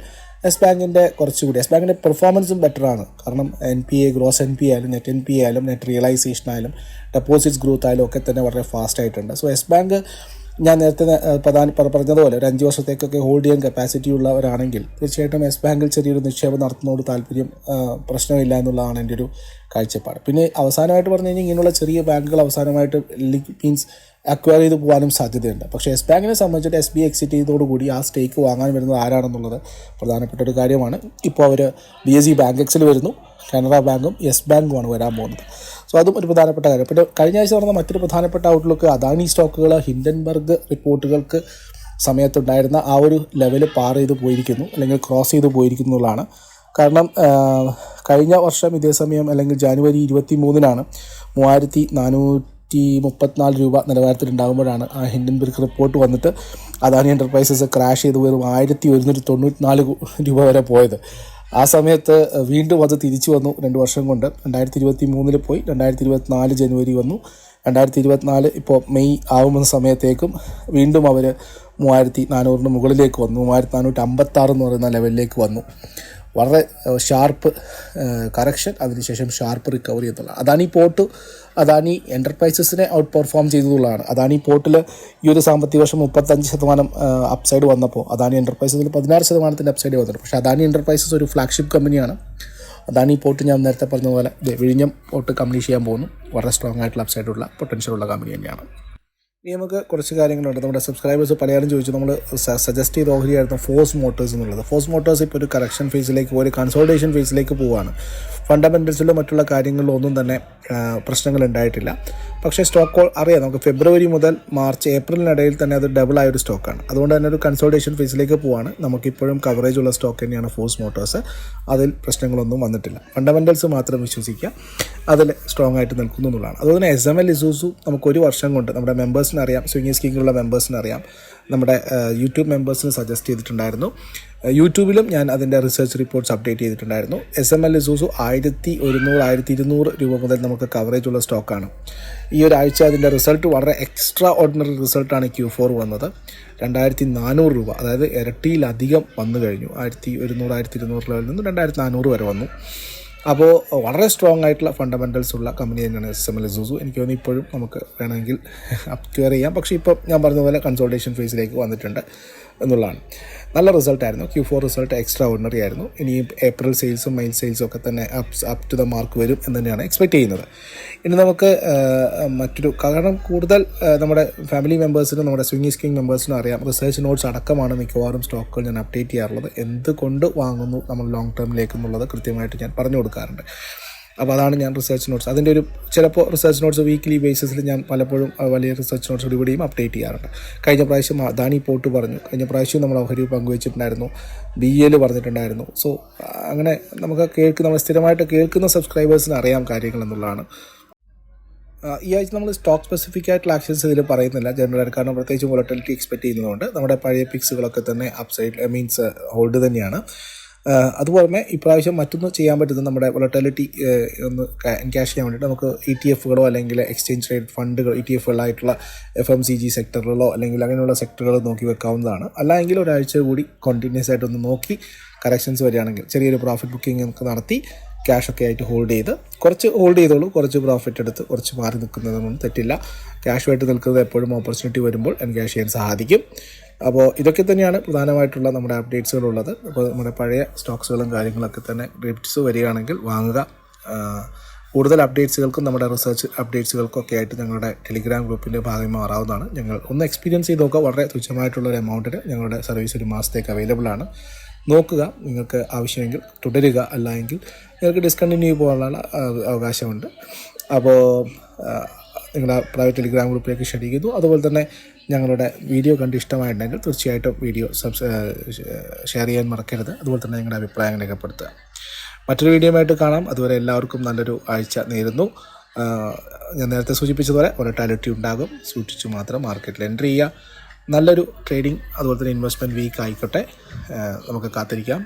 എസ് ബാങ്കിന്റെ കുറച്ചുകൂടി എസ് ബാങ്കിന്റെ പെർഫോമൻസും ബെറ്ററാണ് കാരണം N P A gross N P ആയാലും നെറ്റ് എൻ പി ആയാലും നെറ്റ് റിയലൈസേഷൻ ആയാലും ഡെപ്പോസിറ്റ്സ് ഗ്രോത്ത് ആയാലും ഒക്കെ തന്നെ വളരെ ഫാസ്റ്റ് ആയിട്ടുണ്ട്. സോ എസ് ബാങ്ക് ഞാൻ നേരത്തെ പ്രധാന പറഞ്ഞതുപോലെ ഒരു അഞ്ച് വർഷത്തേക്കൊക്കെ ഹോൾഡ് ചെയ്യാൻ കപ്പാസിറ്റി ഉള്ളവരാണെങ്കിൽ തീർച്ചയായിട്ടും എസ് ബാങ്കിൽ ചെറിയൊരു നിക്ഷേപം നടത്തുന്നതോട് താല്പര്യം പ്രശ്നമില്ല എന്നുള്ളതാണ് എന്റെ ഒരു കാഴ്ചപ്പാട്. പിന്നെ അവസാനമായിട്ട് പറഞ്ഞു കഴിഞ്ഞാൽ ഇങ്ങനെയുള്ള ചെറിയ ബാങ്കുകൾ അവസാനമായിട്ട് മീൻസ് അക്വയർ ചെയ്ത് പോകാനും സാധ്യതയുണ്ട്. പക്ഷേ എസ് ബാങ്കിനെ സംബന്ധിച്ചിട്ട് എസ് ബി എക്സിറ്റ് ചെയ്തതോടുകൂടി ആ സ്റ്റേക്ക് വാങ്ങാൻ വരുന്നത് ആരാണെന്നുള്ളത് പ്രധാനപ്പെട്ട ഒരു കാര്യമാണ്. ഇപ്പോൾ അവർ ബി എസ് സി ബാങ്ക് എക്സിൽ വരുന്നു. കാനറ ബാങ്കും യെസ് ബാങ്കുമാണ് വരാൻ പോകുന്നത്. സോ അതും ഒരു പ്രധാനപ്പെട്ട കാര്യം. പിന്നെ കഴിഞ്ഞ ആഴ്ച നടന്ന മറ്റൊരു പ്രധാനപ്പെട്ട ഔട്ട്ലുക്ക് അദാനി സ്റ്റോക്കുകൾ ഹിൻഡൻബർഗ് റിപ്പോർട്ടുകൾക്ക് സമയത്തുണ്ടായിരുന്ന ആ ഒരു ലെവൽ പാർ ചെയ്ത് പോയിരിക്കുന്നു അല്ലെങ്കിൽ ക്രോസ് ചെയ്ത് പോയിരിക്കുന്നു എന്നുള്ളതാണ്. കാരണം കഴിഞ്ഞ വർഷം ഇതേ സമയം അല്ലെങ്കിൽ ജാനുവരി ഇരുപത്തി മൂന്നിനാണ് മൂവായിരത്തി നാനൂറ്റി മുപ്പത്തിനാല് രൂപ നിലവാരത്തിലുണ്ടാകുമ്പോഴാണ് ആ ഹിൻഡൻബർഗ് റിപ്പോർട്ട് വന്നിട്ട് അദാനി എന്റർപ്രൈസസ് ക്രാഷ് ചെയ്ത് വെറും ആയിരത്തി ഒരുന്നൂറ്റി തൊണ്ണൂറ്റി നാല് രൂപ വരെ പോയത്. ആ സമയത്ത് വീണ്ടും അത് തിരിച്ചു വന്നു രണ്ട് വർഷം കൊണ്ട്. രണ്ടായിരത്തി ഇരുപത്തി മൂന്നിൽ പോയി രണ്ടായിരത്തി ഇരുപത്തിനാല് ജനുവരി വന്നു. രണ്ടായിരത്തി ഇരുപത്തിനാല് ഇപ്പോൾ മെയ് ആവുന്ന സമയത്തേക്കും വീണ്ടും അവർ മൂവായിരത്തി നാനൂറിന് മുകളിലേക്ക് വന്നു. മൂവായിരത്തി നാനൂറ്റി അമ്പത്താറ് എന്ന് പറയുന്ന ലെവലിലേക്ക് വന്നു. വളരെ ഷാർപ്പ് കറക്ഷൻ അതിനുശേഷം ഷാർപ്പ് റിക്കവറി എന്നുള്ള. അതാണ് ഈ പോർട്ട് അദാനി എന്റർപ്രൈസസിനെ ഔട്ട് പെർഫോം ചെയ്തതുള്ളതാണ്. അദാനി പോർട്ടിൽ ഈ ഒരു സാമ്പത്തിക വർഷം മുപ്പത്തഞ്ച് ശതമാനം അപ്സൈഡ് വന്നപ്പോൾ അദാനി എന്റർപ്രൈസസിൽ പതിനാറ് ശതമാനത്തിന്റെ അപ്സൈഡ് വന്നിട്ടുണ്ട് പക്ഷേ അദാനി എന്റർപ്രൈസസ് ഒരു ഫ്ലാഗ്ഷിപ്പ് കമ്പനിയാണ് അദാനി പോർട്ട് ഞാൻ നേരത്തെ പറഞ്ഞതുപോലെ പോലെ വിഴിഞ്ഞം പോർട്ട് കമ്പനി ചെയ്യാൻ പോകുന്നു. വളരെ സ്ട്രോങ് ആയിട്ടുള്ള അപ്സൈഡുള്ള പൊട്ടൻഷ്യൽ ഉള്ള കമ്പനി തന്നെയാണ്. ഇനി നമുക്ക് കുറച്ച് കാര്യങ്ങളുണ്ട്. നമ്മുടെ സബ്സ്ക്രൈബേഴ്സ് പലയാളും ചോദിച്ചു നമ്മൾ സജസ്റ്റ് ചെയ്ത ഓഹരിയായിരുന്നു ഫോഴ്സ് മോട്ടേഴ്സ് എന്നുള്ളത്. ഫോഴ്സ് മോട്ടേഴ്സ് ഇപ്പോൾ ഒരു കറക്ഷൻ ഫേസിലേക്ക് ഒരു കൺസോൾട്ടേഷൻ ഫേസിലേക്ക് പോവുകയാണ് ഫണ്ടമെന്റൽസിലും മറ്റുള്ള കാര്യങ്ങളിലും ഒന്നും തന്നെ പ്രശ്നങ്ങൾ ഉണ്ടായിട്ടില്ല. പക്ഷേ സ്റ്റോക്ക് കോൾ അറിയാം. നമുക്ക് ഫെബ്രുവരി മുതൽ മാർച്ച് ഏപ്രിലിനിടയിൽ തന്നെ അത് ഡബിൾ ആയ ഒരു സ്റ്റോക്കാണ് അതുകൊണ്ട് തന്നെ ഒരു കൺസോൾട്ടേഷൻ ഫീസിലേക്ക് പോവാണ്. നമുക്കിപ്പോഴും കവറേജ് ഉള്ള സ്റ്റോക്ക് തന്നെയാണ് ഫോഴ്സ് മോട്ടോഴ്സ് അതിൽ പ്രശ്നങ്ങളൊന്നും വന്നിട്ടില്ല. ഫണ്ടമെന്റൽസ് മാത്രം വിശ്വസിക്കുക. അതിൽ സ്ട്രോങ് ആയിട്ട് നിൽക്കുന്നു എന്നുള്ളതാണ്. അതുപോലെ തന്നെ എസ് എം എൽ ഇസൂസു നമുക്ക് ഒരു വർഷം കൊണ്ട് നമ്മുടെ മെമ്പേഴ്സിനറിയാം സ്വിംഗി സ്കീമിലുള്ള മെമ്പേഴ്സിന് അറിയാം. നമ്മുടെ യൂട്യൂബ് മെമ്പേഴ്സിന് സജസ്റ്റ് ചെയ്തിട്ടുണ്ടായിരുന്നു. യൂട്യൂബിലും ഞാൻ അതിന്റെ റിസർച്ച് റിപ്പോർട്ട്സ് അപ്ഡേറ്റ് ചെയ്തിട്ടുണ്ടായിരുന്നു. എസ് എം എൽ ഇസൂസു ആയിരത്തി ഒരുന്നൂറ് ആയിരത്തി ഇരുന്നൂറ് രൂപ മുതൽ നമുക്ക് കവറേജ് ഉള്ള സ്റ്റോക്കാണ് ഈ ഒരാഴ്ച അതിന്റെ റിസൾട്ട് വളരെ എക്സ്ട്രാ ഓർഡിനറി റിസൾട്ടാണ് ക്യൂ ഫോർ വന്നത്. രണ്ടായിരത്തി നാനൂറ് രൂപ അതായത് ഇരട്ടിയിലധികം വന്നു കഴിഞ്ഞു. ആയിരത്തി ഒരുന്നൂറ് ആയിരത്തി ഇരുന്നൂറ് ലെവലിൽ നിന്ന് രണ്ടായിരത്തി നാനൂറ് വരെ വന്നു. അപ്പോൾ വളരെ സ്ട്രോങ് ആയിട്ടുള്ള ഫണ്ടമെന്റൽസ് ഉള്ള കമ്പനി തന്നെയാണ് എസ് എം എൽ സൂസു എനിക്ക് തോന്നുന്നു ഇപ്പോഴും നമുക്ക് വേണമെങ്കിൽ അപ്ക്വയർ ചെയ്യാം. പക്ഷേ ഇപ്പോൾ ഞാൻ പറഞ്ഞതുപോലെ പോലെ കൺസോൾട്ടേഷൻ ഫേസിലേക്ക് വന്നിട്ടുണ്ട് എന്നുള്ളതാണ്. നല്ല റിസൾട്ടായിരുന്നു Q four result extraordinary ആയിരുന്നു. ഇനിയും ഏപ്രിൽ സെയിൽസും മെയിൽ സെയിൽസും ഒക്കെ തന്നെ ups up to the mark വരും എന്ന് തന്നെയാണ് എക്സ്പെക്ട് ചെയ്യുന്നത്. ഇനി നമുക്ക് മറ്റൊരു കാരണം കൂടുതൽ നമ്മുടെ ഫാമിലി മെമ്പേഴ്സിനും നമ്മുടെ സ്വിംഗി സ്കിങ് മെമ്പേഴ്സിനും അറിയാം. റിസർച്ച് നോട്ട്സ് അടക്കമാണ് മിക്കവാറും സ്റ്റോക്കുകൾ ഞാൻ അപ്ഡേറ്റ് ചെയ്യാറുള്ളത്. എന്തുകൊണ്ട് വാങ്ങുന്നു നമ്മൾ ലോങ് ടേമിലേക്ക് എന്നുള്ളത് കൃത്യമായിട്ട് ഞാൻ പറഞ്ഞു കൊടുക്കാറുണ്ട്. അപ്പോൾ അതാണ് ഞാൻ റിസർച്ച് നോട്ട്സ് അതിന്റെ ഒരു ചിലപ്പോൾ റിസർച്ച് നോട്ട്സ് വീക്ക്ലി ബേസിസിൽ ഞാൻ പലപ്പോഴും വലിയ റിസർച്ച് നോട്ട്സ് ഇവിടെയും അപ്ഡേറ്റ് ചെയ്യാറുണ്ട്. കഴിഞ്ഞ പ്രാവശ്യം അദാനി പോട്ട് പറഞ്ഞു. കഴിഞ്ഞ പ്രാവശ്യം നമ്മൾ ഓഹരി പങ്കുവച്ചിട്ടുണ്ടായിരുന്നു. ബി എൽ പറഞ്ഞിട്ടുണ്ടായിരുന്നു. സോ അങ്ങനെ നമുക്ക് കേൾക്ക് നമ്മൾ സ്ഥിരമായിട്ട് കേൾക്കുന്ന സബ്സ്ക്രൈബേഴ്സിന് അറിയാം കാര്യങ്ങൾ എന്നുള്ളതാണ്. ഈ ആഴ്ച നമ്മൾ സ്റ്റോക്ക് സ്പെസിഫിക് ആയിട്ടുള്ള ആക്ഷൻസ് ഇതിൽ പറയുന്നില്ല. ജനറൽ ആയിട്ട് കാരണം പ്രത്യേകിച്ച് വോളറ്റിലിറ്റി എക്സ്പെക്ട് ചെയ്യുന്നതുകൊണ്ട് നമ്മുടെ പഴയ പിക്സുകളൊക്കെ തന്നെ അപ്സൈഡ് മീൻസ് ഹോൾഡ് തന്നെയാണ്. അതുപോലെ ഇപ്രാവശ്യം മറ്റൊന്ന് ചെയ്യാൻ പറ്റുന്നത് നമ്മുടെ വോളറ്റിലിറ്റി ഒന്ന് ക്യാഷ് ചെയ്യാൻ വേണ്ടിയിട്ട് നമുക്ക് ഇ ടി എഫുകളോ അല്ലെങ്കിൽ എക്സ്ചേഞ്ച് റേറ്റ് ഫണ്ടുകൾ ഇ ടി എഫുകളായിട്ടുള്ള എഫ് എം സി ജി സെക്ടറുകളോ അല്ലെങ്കിൽ അങ്ങനെയുള്ള സെക്ടറുകൾ നോക്കി വെക്കാവുന്നതാണ്. അല്ലെങ്കിൽ ഒരാഴ്ച കൂടി കണ്ടിന്യൂസ് ആയിട്ടൊന്ന് നോക്കി കറക്ഷൻസ് വരികയാണെങ്കിൽ ചെറിയൊരു പ്രോഫിറ്റ് ബുക്കിംഗ് നമുക്ക് നടത്തി ക്യാഷ് ഒക്കെ ആയിട്ട് ഹോൾഡ് ചെയ്ത് കുറച്ച് ഹോൾഡ് ചെയ്തോളൂ കുറച്ച് പ്രോഫിറ്റ് എടുത്ത് കുറച്ച് മാറി നിൽക്കുന്നതൊന്നും തെറ്റില്ല. ക്യാഷുമായിട്ട് നിൽക്കുന്നത് എപ്പോഴും ഓപ്പർച്യൂണിറ്റി വരുമ്പോൾ എൻക്യാഷ് ചെയ്യാൻ സാധിക്കും. അപ്പോൾ ഇതൊക്കെ തന്നെയാണ് പ്രധാനമായിട്ടുള്ള നമ്മുടെ അപ്ഡേറ്റ്സുകളുള്ളത്. അപ്പോൾ നമ്മുടെ പഴയ സ്റ്റോക്സുകളും കാര്യങ്ങളൊക്കെ തന്നെ ഡിപ്റ്റ്സ് വരികയാണെങ്കിൽ വാങ്ങുക. കൂടുതൽ അപ്ഡേറ്റ്സുകൾക്കും നമ്മുടെ റിസർച്ച് അപ്ഡേറ്റ്സുകൾക്കും ഒക്കെ ആയിട്ട് ഞങ്ങളുടെ ടെലിഗ്രാം ഗ്രൂപ്പിന്റെ ഭാഗം മാറാവുന്നതാണ്. ഞങ്ങൾ ഒന്ന് എക്സ്പീരിയൻസ് ചെയ്ത് നോക്കുക. വളരെ തുച്ഛമായിട്ടുള്ള ഒരു എമൗണ്ടിന് ഞങ്ങളുടെ സർവീസ് ഒരു മാസത്തേക്ക് അവൈലബിൾ ആണ്. നോക്കുക. നിങ്ങൾക്ക് ആവശ്യമെങ്കിൽ തുടരുക. അല്ലെങ്കിൽ നിങ്ങൾക്ക് ഡിസ്കണ്ടിന്യൂ പോകാനുള്ള അവകാശമുണ്ട്. അപ്പോൾ നിങ്ങളുടെ പ്രൈവറ്റ് ടെലിഗ്രാം ഗ്രൂപ്പിലേക്ക് ക്ഷണിക്കുന്നു അതുപോലെ തന്നെ ഞങ്ങളുടെ വീഡിയോ കണ്ട് ഇഷ്ടമായിട്ടുണ്ടെങ്കിൽ തീർച്ചയായിട്ടും വീഡിയോ സബ്സ് ഷെയർ ചെയ്യാൻ മറക്കരുത്. അതുപോലെ തന്നെ നിങ്ങളുടെ അഭിപ്രായങ്ങൾ രേഖപ്പെടുത്തുക. മറ്റൊരു വീഡിയോയുമായിട്ട് കാണാം. അതുവരെ എല്ലാവർക്കും നല്ലൊരു ആഴ്ച നേരുന്നു. ഞാൻ നേരത്തെ സൂചിപ്പിച്ചതുപോലെ വോളറ്റാലിറ്റി ഉണ്ടാകും. സൂക്ഷിച്ച് മാത്രം മാർക്കറ്റിൽ എൻട്രി ചെയ്യുക. നല്ലൊരു ട്രേഡിംഗ് അതുപോലെ തന്നെ ഇൻവെസ്റ്റ്മെന്റ് വീക്ക് ആയിക്കോട്ടെ. നമുക്ക് കാത്തിരിക്കാം.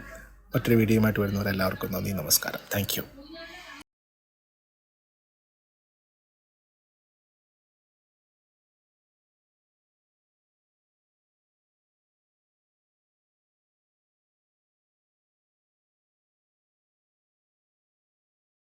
മറ്റൊരു വീഡിയോയുമായിട്ട് വരുന്നവരെല്ലാവർക്കും നന്ദി നമസ്കാരം. താങ്ക്